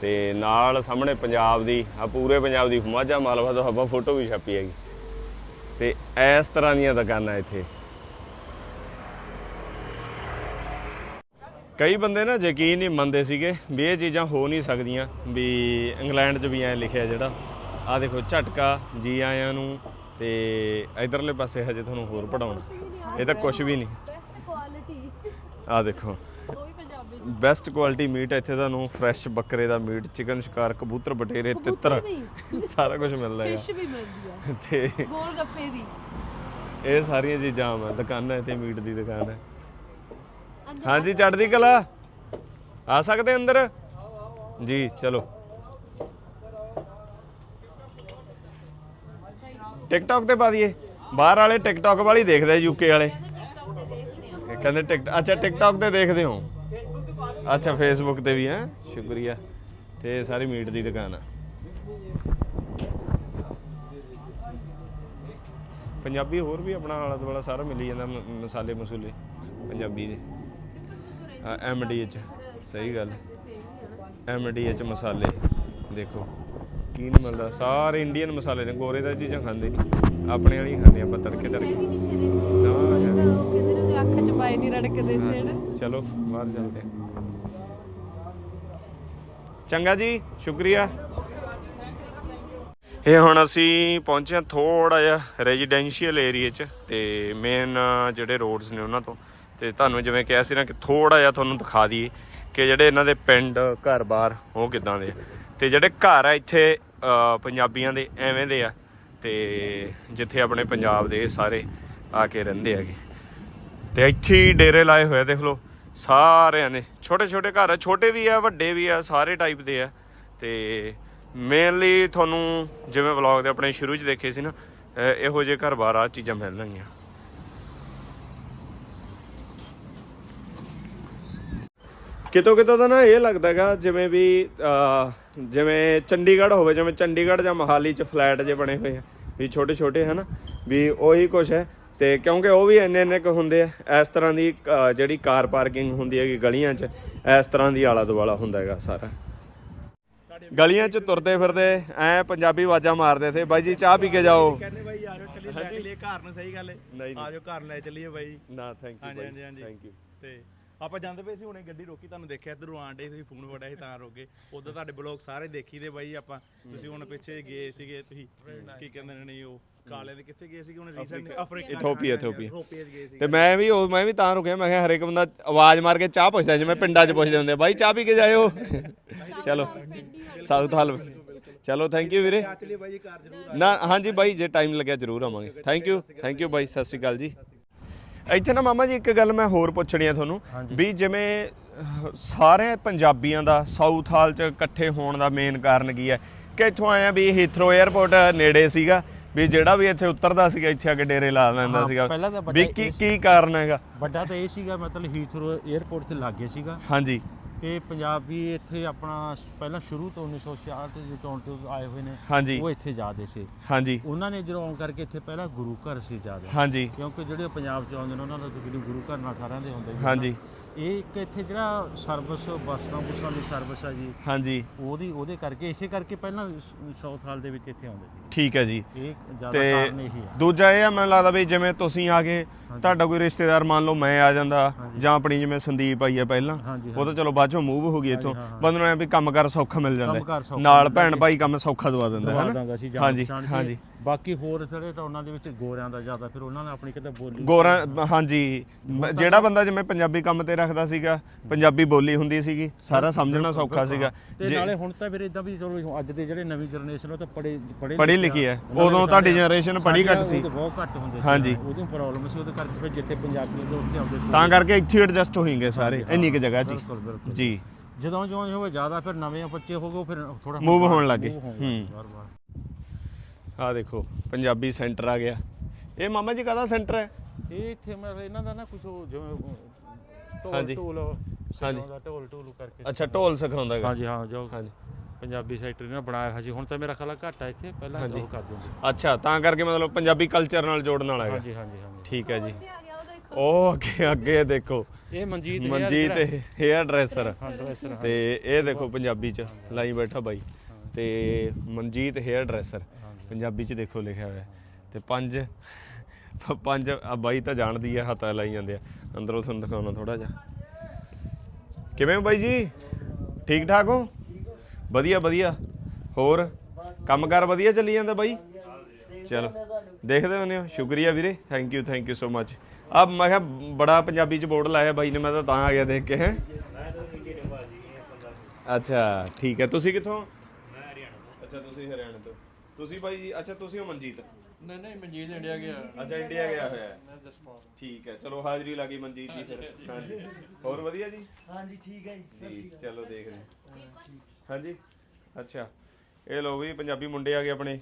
ਤੇ ਨਾਲ ਸਾਹਮਣੇ ਪੰਜਾਬ ਦੀ ਆ ਪੂਰੇ ਪੰਜਾਬ ਦੀ ਮਾਝਾ ਮਾਲਵਾ ਤੋਂ ਆਪਾਂ ਫੋਟੋ ਵੀ ਛਾਪੀ ਹੈਗੀ। ਤੇ ਇਸ ਤਰ੍ਹਾਂ ਦੀਆਂ ਦੁਕਾਨਾਂ ਇੱਥੇ। ਕਈ ਬੰਦੇ ਨਾ ਯਕੀਨ ਨਹੀਂ ਮੰਨਦੇ ਸੀਗੇ ਵੀ ਇਹ ਚੀਜ਼ਾਂ ਹੋ ਨਹੀਂ ਸਕਦੀਆਂ ਵੀ ਇੰਗਲੈਂਡ 'ਚ ਵੀ ਐਂ ਲਿਖਿਆ ਜਿਹੜਾ ਆ ਦੇਖੋ ਝਟਕਾ ਜੀ ਆਇਆਂ ਨੂੰ ਤੇ ਇਧਰਲੇ ਪਾਸੇ ਹਜੇ ਤੁਹਾਨੂੰ ਹੋਰ ਪੜਾਉਣਾ ਇਹ ਤਾਂ ਕੁਝ ਵੀ ਨਹੀਂ। ਬੈਸਟ ਕੁਆਲਿਟੀ ਆ ਦੇਖੋ। ਬੈਸਟ ਕੁਆਲਿਟੀ ਮੀਟ ਇੱਥੇ ਤੁਹਾਨੂੰ ਫਰੈਸ਼ ਬੱਕਰੇ ਦਾ ਮੀਟ ਚਿਕਨ ਸ਼ਿਕਾਰ ਕਬੂਤਰ ਬਟੇਰੇ ਤਿੱਤਰ ਸਾਰਾ ਕੁਝ ਮਿਲਦਾ ਹੈ ਫਿਸ਼ ਵੀ ਮਿਲਦੀ ਆ। ਤੇ ਗੋਲ ਗੱਪੇ ਵੀ। ਇਹ ਸਾਰੀਆਂ ਚੀਜ਼ਾਂ ਆ ਦੁਕਾਨਾਂ ਇੱਥੇ ਮੀਟ ਦੀ ਦੁਕਾਨ ਹੈ। ਹਾਂਜੀ, ਚੜ੍ਹਦੀ ਕਲਾ। ਆ ਸਕਦੇ ਅੰਦਰ? ਜੀ, ਚਲੋ। ਟਿਕਟੌਕ ਤੇ ਪਾ ਦਈਏ। ਬਾਹਰ ਵਾਲੇ ਟਿਕਟੌਕ ਵਾਲੀ ਦੇਖਦੇ ਯੂਕੇ ਵਾਲੇ। ਕਹਿੰਦੇ ਟਿਕ, ਅੱਛਾ ਟਿਕਟੌਕ ਤੇ ਦੇਖਦੇ ਹੋ। ਅੱਛਾ ਫੇਸਬੁੱਕ ਤੇ ਵੀ ਹੈ। ਸ਼ੁਕਰੀਆ। ਤੇ ਸਾਰੀ ਮੀਟ ਦੀ ਦੁਕਾਨ ਆ। ਪੰਜਾਬੀ ਹੋਰ ਵੀ ਆਪਣਾ ਆਲਾ ਦੁਆਲਾ ਸਾਰਾ ਮਿਲੀ ਜਾਂਦਾ ਮਸਾਲੇ ਮਸੂਲੇ ਪੰਜਾਬੀ ਦੇ। ਐਮਡੀ ਚ ਸਹੀ ਗੱਲ। ਐਮਡੀ ਚ ਮਸਾਲੇ ਦੇਖੋ। ਕੀ ਨਹੀਂ ਮਿਲਦਾ ਸਾਰੇ ਇੰਡੀਅਨ ਮਸਾਲੇ ਨੇ ਗੋਰੇ ਦਾ ਚੀਜ਼ਾਂ ਖਾਂਦੇ ਨਹੀਂ। ਆਪਣੇ ਵਾਲੀ ਖਾਂਦੇ ਆਪਾਂ ਤੜਕੇ ਤੜਕੇ। ਨੇ ਅੱਖ ਚ ਪਾਏ ਨਹੀਂ ਰੜਕਦੇ ਨਾ ਚਲੋ ਬਾਹਰ ਚੱਲਦੇ। ਚੰਗਾ ਜੀ ਸ਼ੁਕਰੀਆ। ਇਹ ਹੁਣ ਅਸੀਂ ਪਹੁੰਚੇ ਹਾਂ ਥੋੜਾ ਜਿਹਾ ਰੈਜ਼ੀਡੈਂਸ਼ੀਅਲ ਏਰੀਆ 'ਚ ਤੇ ਮੇਨ ਜਿਹੜੇ ਰੋਡਸ ਨੇ ਉਹਨਾਂ ਤੋਂ। ਤੇ ਤੁਹਾਨੂੰ ਜਿਵੇਂ ਕਿਹਾ ਸੀ ਨਾ ਕਿ ਥੋੜਾ ਜਿਹਾ ਤੁਹਾਨੂੰ ਦਿਖਾ ਦਈਏ ਕਿ ਜਿਹੜੇ ਇਹਨਾਂ ਦੇ ਪਿੰਡ ਘਰ-ਬਾਰ ਉਹ ਕਿਦਾਂ ਦੇ ਆ। ਤੇ ਜਿਹੜੇ ਘਰ ਆ ਇੱਥੇ ਪੰਜਾਬੀਆਂ ਦੇ ਐਵੇਂ ਦੇ ਆ। ਤੇ ਜਿੱਥੇ ਆਪਣੇ ਪੰਜਾਬ ਦੇ ਸਾਰੇ ਆ ਕੇ ਰਹਿੰਦੇ ਹੈਗੇ। ਤੇ ਇੱਥੇ ਹੀ ਡੇਰੇ ਲਾਏ ਹੋਏ ਦੇਖ ਲਓ। ਸਾਰਿਆਂ ਨੇ ਛੋਟੇ ਛੋਟੇ ਘਰ ਆ, ਛੋਟੇ ਵੀ ਆ, ਵੱਡੇ ਵੀ ਆ, ਸਾਰੇ ਟਾਈਪ ਦੇ ਆ। ਤੇ ਮੇਨਲੀ ਤੁਹਾਨੂੰ ਜਿਵੇਂ ਵਲੌਗ ਦੇ ਆਪਣੇ ਸ਼ੁਰੂ 'ਚ ਦੇਖੇ ਸੀ ਨਾ ਇਹੋ ਜਿਹੇ ਘਰ ਬਾਰ ਆ ਚੀਜ਼ਾਂ ਮਿਲਣਗੀਆਂ। ਕਿਤੋਂ ਕਿਤੋਂ ਤਾਂ ਨਾ ਇਹ ਲੱਗਦਾਗਾ ਜਿਵੇਂ ਵੀ ਜਿਵੇਂ ਚੰਡੀਗੜ੍ਹ ਹੋਵੇ ਜਿਵੇਂ ਚੰਡੀਗੜ੍ਹ ਜਾਂ ਮੋਹਾਲੀ 'ਚ ਫਲੈਟ ਜੇ ਬਣੇ ਹੋਏ ਆ ਵੀ ਛੋਟੇ ਛੋਟੇ ਹਨਾ ਵੀ ਉਹੀ ਕੁਛ ਹੈ। ਤੇ ਕਿਉਂਕਿ ਉਹ ਵੀ ਇੰਨੇ ਇੰਨੇ ਕੁ ਹੁੰਦੇ ਆ ਇਸ ਤਰ੍ਹਾਂ ਦੀ ਜਿਹੜੀ ਕਾਰ ਪਾਰਕਿੰਗ ਹੁੰਦੀ ਹੈਗੀ ਗਲੀਆਂ 'ਚ ਇਸ ਤਰ੍ਹਾਂ ਦੀ ਆਲਾ ਦੁਆਲਾ ਹੁੰਦਾ ਹੈਗਾ ਸਾਰਾ। ਗਲੀਆਂ 'ਚ ਤੁਰਦੇ ਫਿਰਦੇ ਐ ਪੰਜਾਬੀ ਆਵਾਜ਼ਾਂ ਮਾਰਦੇ ਥੇ ਬਾਈ ਜੀ ਚਾਹ ਪੀ ਕੇ ਜਾਓ। ਕਹਿੰਦੇ ਬਾਈ ਆ ਜਾਓ ਚੱਲੀਏ ਲੈ ਕੇ ਘਰ ਨੂੰ ਸਹੀ ਗੱਲ ਹੈ ਨਹੀਂ, ਆ ਜਾਓ ਘਰ ਲੈ ਚੱਲੀਏ ਬਾਈ। ਨਾ ਥੈਂਕ ਯੂ ਹਾਂਜੀ ਥੈਂਕ ਯੂ ਤੇ ਆਪਾਂ ਜਾਂਦੇ ਪਏ ਸੀ ਹੁਣੇ ਗੱਡੀ ਰੋਕੀ ਤੁਹਾਨੂੰ ਦੇਖਿਆ ਇੱਧਰੋਂ ਆਣ ਡੇ ਤੁਸੀਂ ਫੋਨ ਵੜਿਆ ਸੀ ਤਾਂ ਰੋਕੇ। ਉਦੋਂ ਤੁਹਾਡੇ ਬਲੌਗ ਸਾਰੇ ਦੇਖੀ ਦੇ ਬਾਈ ਆਪਾਂ। ਤੁਸੀਂ ਹੁਣ ਪਿੱਛੇ ਗਏ ਸੀਗੇ ਤੁਸੀਂ ਕੀ ਕਹਿੰਦੇ ਨੇ ਨਹੀਂ ਉਹ ਕਾਲੇ ਦੇ ਕਿੱਥੇ ਗਏ ਸੀਗੇ ਹੁਣ ਰੀਸੈਂਟ ਅਫਰੀਕਾ ਇਥੋਪੀਆ ਇਥੋਪੀਆ। ਤੇ ਮੈਂ ਵੀ ਉਹ ਮੈਂ ਵੀ ਤਾਂ ਰੁਕਿਆ ਮੈਂ ਕਿਹਾ ਹਰੇਕ ਬੰਦਾ ਆਵਾਜ਼ ਮਾਰ ਕੇ ਚਾਹ ਪੁੱਛਦਾ ਜਿਵੇਂ ਪਿੰਡਾਂ 'ਚ ਪੁੱਛਦੇ ਹੁੰਦੇ ਬਾਈ ਚਾਹ ਪੀ ਕੇ ਜਾਇਓ। ਚਲੋ ਸਾਊਥ ਹਾਲ ਚਲੋ ਥੈਂਕ ਯੂ ਵੀਰੇ। ਚੱਲੀਏ ਬਾਈ ਜੀ ਘਰ ਜ਼ਰੂਰ ਨਾ ਹਾਂਜੀ ਬਾਈ ਜੇ ਟਾਈਮ ਲੱਗਿਆ ਜ਼ਰੂਰ ਆਵਾਂਗੇ। Thank you thank you bye ਸਤਿ ਸ਼੍ਰੀ ਅਕਾਲ ਜੀ। ਇੱਥੇ ਨਾ ਮਾਮਾ ਜੀ ਇੱਕ ਗੱਲ ਮੈਂ ਹੋਰ ਪੁੱਛਣੀ ਆ ਤੁਹਾਨੂੰ। ਵੀ ਜਿਵੇਂ ਸਾਰੇ ਪੰਜਾਬੀਆਂ ਦਾ ਸਾਊਥ ਹਾਲ 'ਚ ਇਕੱਠੇ ਹੋਣ ਦਾ ਮੇਨ ਕਾਰਨ ਕੀ ਹੈ? ਕਿ ਇੱਥੋਂ ਆਇਆ ਵੀ ਹੀਥਰੋ 에ਅਰਪੋਰਟ ਨੇੜੇ ਸੀਗਾ ਵੀ ਜਿਹੜਾ ਵੀ ਇੱਥੇ ਉਤਰਦਾ ਸੀਗਾ ਇੱਥੇ ਆ ਕੇ ਡੇਰੇ ਲਾ ਲੈਂਦਾ ਸੀਗਾ। ਵੀ ਕੀ ਕੀ ਕਾਰਨ ਹੈਗਾ? ਵੱਡਾ ਤਾਂ ਇਹ ਸੀਗਾ ਮਤਲਬ ਹੀਥਰੋ 에ਅਰਪੋਰਟ ਤੇ ਲੱਗੇ ਸੀਗਾ। ਹਾਂਜੀ। ਤੇ ਪੰਜਾਬੀ ਇੱਥੇ ਆਪਣਾ ਪਹਿਲਾਂ ਸ਼ੁਰੂ ਤੋਂ 1966 ਤੇ ਚੌਂਟ ਤੋਂ ਆਏ ਹੋਏ ਨੇ। ਹਾਂਜੀ। ਉਹ ਇੱਥੇ ਜਾਦੇ ਸੀ। ਹਾਂਜੀ। ਉਹਨਾਂ ਨੇ ਜਦੋਂ ਆਉਣ ਕਰਕੇ ਇੱਥੇ ਪਹਿਲਾਂ ਗੁਰੂ ਘਰ ਸੀ ਜ਼ਿਆਦਾ। ਹਾਂਜੀ। ਕਿਉਂਕਿ ਜਿਹੜੇ ਪੰਜਾਬ ਚ ਆਉਂਦੇ ਨੇ ਉਹਨਾਂ ਦਾ ਤਕਰੀਬਨ ਗੁਰੂ ਘਰ ਨਾਲ ਸਾਰਿਆਂ ਦੇ ਹੁੰਦੇ ਹਾਂਜੀ। ਇਹ ਇੱਕ ਇੱਥੇ ਜਿਹੜਾ ਸਰਵਿਸ ਬੱਸਾਂ ਬੁੱਸਾਂ ਦੀ ਸਰਵਿਸ ਆ ਜੀ ਹਾਂਜੀ। ਉਹਦੀ ਉਹਦੇ ਕਰਕੇ ਇਸੇ ਕਰਕੇ ਪਹਿਲਾਂ ਸਾਊਥ ਹਾਲ ਦੇ ਵਿੱਚ ਇੱਥੇ ਆਉਂਦੇ ਠੀਕ ਹੈ ਜੀ। ਸੀ ਇਹ ਜ਼ਿਆਦਾ ਕਾਰਨ ਇਹੀ ਆ। ਦੂਜਾ ਇਹ ਆ ਮੈਨੂੰ ਲੱਗਦਾ ਵੀ ਜਿਵੇਂ ਤੁਸੀਂ ਆ ਗਏ ਤੁਹਾਡਾ ਕੋਈ ਰਿਸ਼ਤੇਦਾਰ ਮੰਨ ਲਓ ਮੈਂ ਆ ਜਾਂਦਾ। ਜਾਂ ਆਪਣੀ ਜਿਵੇਂ ਸੰਦੀਪ ਆਈ ਹੈ ਪਹਿਲਾਂ ਉਹ ਤਾਂ ਚਲੋ ਬਾਅਦ ਚੋਂ ਮੂਵ ਹੋ ਗਈ ਇੱਥੋਂ। ਬੰਦੇ ਨੂੰ ਐ ਵੀ ਕੰਮ ਕਰ ਸੌਖਾ ਮਿਲ ਜਾਂਦਾ। ਕੰਮਕਾਰ ਨਾਲ ਭੈਣ। ਭਾਈ ਕੰਮ ਸੌਖਾ ਦਵਾ ਦਿੰਦਾ ਹੈ ਨਾ ਹਾਂਜੀ। ਹਾਂਜੀ। ਬਾਕੀ ਹੋਰ ਜਿਹੜੇ ਟਾਉਨਾਂ ਦੇ ਵਿੱਚ ਗੋਰਿਆਂ ਦਾ ਜ਼ਿਆਦਾ ਫਿਰ ਉਹਨਾਂ ਨੇ ਆਪਣੀ ਕਿਤੇ ਬੋਲੀ ਗੋਰਾ ਹਾਂਜੀ। ਜਿਹੜਾ ਬੰਦਾ ਜਿਵੇਂ ਪੰਜਾਬੀ ਕੰਮ ਤੇ ਰੱਖਦਾ ਸੀਗਾ ਪੰਜਾਬੀ ਬੋਲੀ ਹੁੰਦੀ ਸੀਗੀ ਸਾਰਾ ਸਮਝਣਾ ਸੌਖਾ ਸੀਗਾ। ਤੇ ਨਾਲੇ ਹੁਣ ਤਾਂ ਫਿਰ ਇਦਾਂ ਵੀ ਚਲੋ ਅੱਜ ਦੇ ਜਿਹੜੇ ਨਵੀਂ ਜਨਰੇਸ਼ਨ ਉਹ ਤਾਂ ਪੜੇ ਪੜੇ ਪੜ੍ਹੀ ਲਿਖੀ ਹੈ। ਉਦੋਂ ਤੁਹਾਡੀ generation ਪੜ੍ਹੀ ਘੱਟ ਸੀ। ਬਹੁਤ ਘੱਟ ਹੁੰਦੇ ਸੀ। ਹਾਂਜੀ। ਉਦੋਂ ਪ੍ਰੋਬਲਮ ਸੀ ਉਹਦੇ ਕਰਕੇ ਫਿਰ ਜਿੱਥੇ ਪੰਜਾਬੀ ਦੇ ਉੱਥੇ ਆਉਂਦੇ ਸੀ। ਤਾਂ ਕਰਕੇ ਇੱਥੇ ਐਡਜਸਟ ਹੋਈਂਗੇ ਸਾਰੇ ਇੰਨੀ ਕੁ ਜਗ੍ਹਾ 'ਚ ਜੀ। ਜਦੋਂ ਜਿਉਂ ਜਿਉਂ ਜ਼ਿਆਦਾ ਫਿਰ ਨਵੇਂ ਬੱਚੇ ਹੋ ਗਏ ਫਿਰ ਥੋੜਾ Move ਹੋਣ ਲੱਗੇ। ਹੂੰ। ਆਹ ਦੇਖੋ ਪੰਜਾਬੀ ਸੈਂਟਰ ਆ ਗਿਆ। ਇਹ ਮਾਮਾ ਜੀ ਕਾਹਦਾ ਸੈਂਟਰ ਹੈ? ਇਹ ਇੱਥੇ ਮਤਲਬ ਇਹਨਾਂ ਦਾ ਨਾ ਕੁਝ ਜਿਵੇਂ ਢੋਲ ਹਾਂਜੀ। ਢੋਲ ਹਾਂਜੀ। ਸਿਖਾਉਂਦਾ ਢੋਲ ਢੋਲ ਕਰਕੇ। ਅੱਛਾ ਢੋਲ ਸਿਖਾਉਂਦਾ ਹੈਗਾ ਹਾਂਜੀ ਹਾਂ ਜੋ ਹਾਂਜੀ। ਪੰਜਾਬੀ ਸੈਕਟਰ ਨੇ ਬਣਾਇਆ ਹੋਇਆ ਸੀ। ਹੁਣ ਤਾਂ ਮੇਰਾ ਖਿਆਲ ਆ ਘੱਟ ਆ ਇੱਥੇ ਪਹਿਲਾਂ ਹਾਂਜੀ। ਉਹ ਕਰ ਦਿੰਦੇ। ਅੱਛਾ ਤਾਂ ਕਰਕੇ ਮਤਲਬ ਪੰਜਾਬੀ ਕਲਚਰ ਨਾਲ ਜੋੜਨ ਵਾਲਾ ਹੈਗਾ। ਹਾਂਜੀ ਹਾਂਜੀ ਹਾਂਜੀ। ਠੀਕ ਹੈ ਜੀ। ਆ ਗਿਆ ਉਹ ਅੱਗੇ ਅੱਗੇ ਦੇਖੋ। ਇਹ Manjeet hair Manjeet hair dresser ਹਾਂ ਡਰੈਸਰ ਤੇ ਇਹ ਦੇਖੋ ਪੰਜਾਬੀ ਚ ਲਾਈ ਬੈਠਾ ਬਾਈ। ਤੇ ਮਨਜੀਤ ਹੇਅਰ ਡਰੈਸਰ ਪੰਜਾਬੀ ਚ ਦੇਖੋ ਲਿਖਿਆ ਹੋਇਆ। ਹੈ। ਤੇ ਪੰਜ ਪੰਜ ਆ ਬਾਈ ਤਾਂ ਜਾਣਦੀ ਆ ਹੱਥਾਂ ਲਾਈ ਜਾਂਦੇ ਆ। ਅੰਦਰੋਂ ਤੁਹਾਨੂੰ ਦਿਖਾਉਣਾ ਥੋੜਾ ਜਿਹਾ। ਕਿਵੇਂ ਹੋ ਬਾਈ ਜੀ? ਠੀਕ ਠਾਕ ਹੋ? ਵਧੀਆ ਵਧੀਆ। ਹੋਰ? ਕੰਮਕਾਰ ਵਧੀਆ ਚੱਲੀ ਜਾਂਦਾ ਬਾਈ? ਚਲੋ ਦੇਖਦੇ ਹੁੰਦੇ ਹੋ। ਸ਼ੁਕਰੀਆ ਵੀਰੇ। Thank you thank you so much ਆ ਮੈਂ ਕਿਹਾ ਬੜਾ ਪੰਜਾਬੀ ਚ ਬੋਰਡ ਲਾਇਆ ਬਾਈ ਨੇ ਮੈਂ ਤਾਂ ਤਾਂ ਆ ਗਿਆ ਦੇਖ ਕੇ ਹੈ? ਅੱਛਾ ਠੀਕ ਹੈ। ਤੁਸੀਂ ਕਿੱਥੋਂ? ਮੈਂ ਹਰਿਆਣਾ ਤੋਂ। ਅੱਛਾ ਤੁਸੀਂ ਹਰਿਆਣਾ ਤੋਂ। ਤੁਸੀਂ ਬਾਈ ਜੀ ਅੱਛਾ ਤੁਸੀਂ ਹੋ ਮਨਜੀਤ? ਨਹੀਂ ਨਹੀਂ ਮਨਜੀਤ ਇੰਡੀਆ ਗਿਆ। ਅੱਛਾ ਇੰਡੀਆ ਗਿਆ ਹੋਇਆ ਹੈ। ਠੀਕ ਹੈ ਚਲੋ ਹਾਜ਼ਰੀ ਲੱਗੀ ਮਨਜੀਤ ਜੀ ਫਿਰ। ਹਾਂਜੀ। ਹੋਰ ਵਧੀਆ ਜੀ? ਹਾਂਜੀ ਠੀਕ ਹੈ ਜੀ। ਚਲੋ ਦੇਖਦੇ ਹਾਂ। ਹਾਂਜੀ। ਅੱਛਾ ਇਹ ਲੋ ਵੀ ਪੰਜਾਬੀ ਮੁੰਡੇ ਆ ਗਏ ਆਪਣੇ।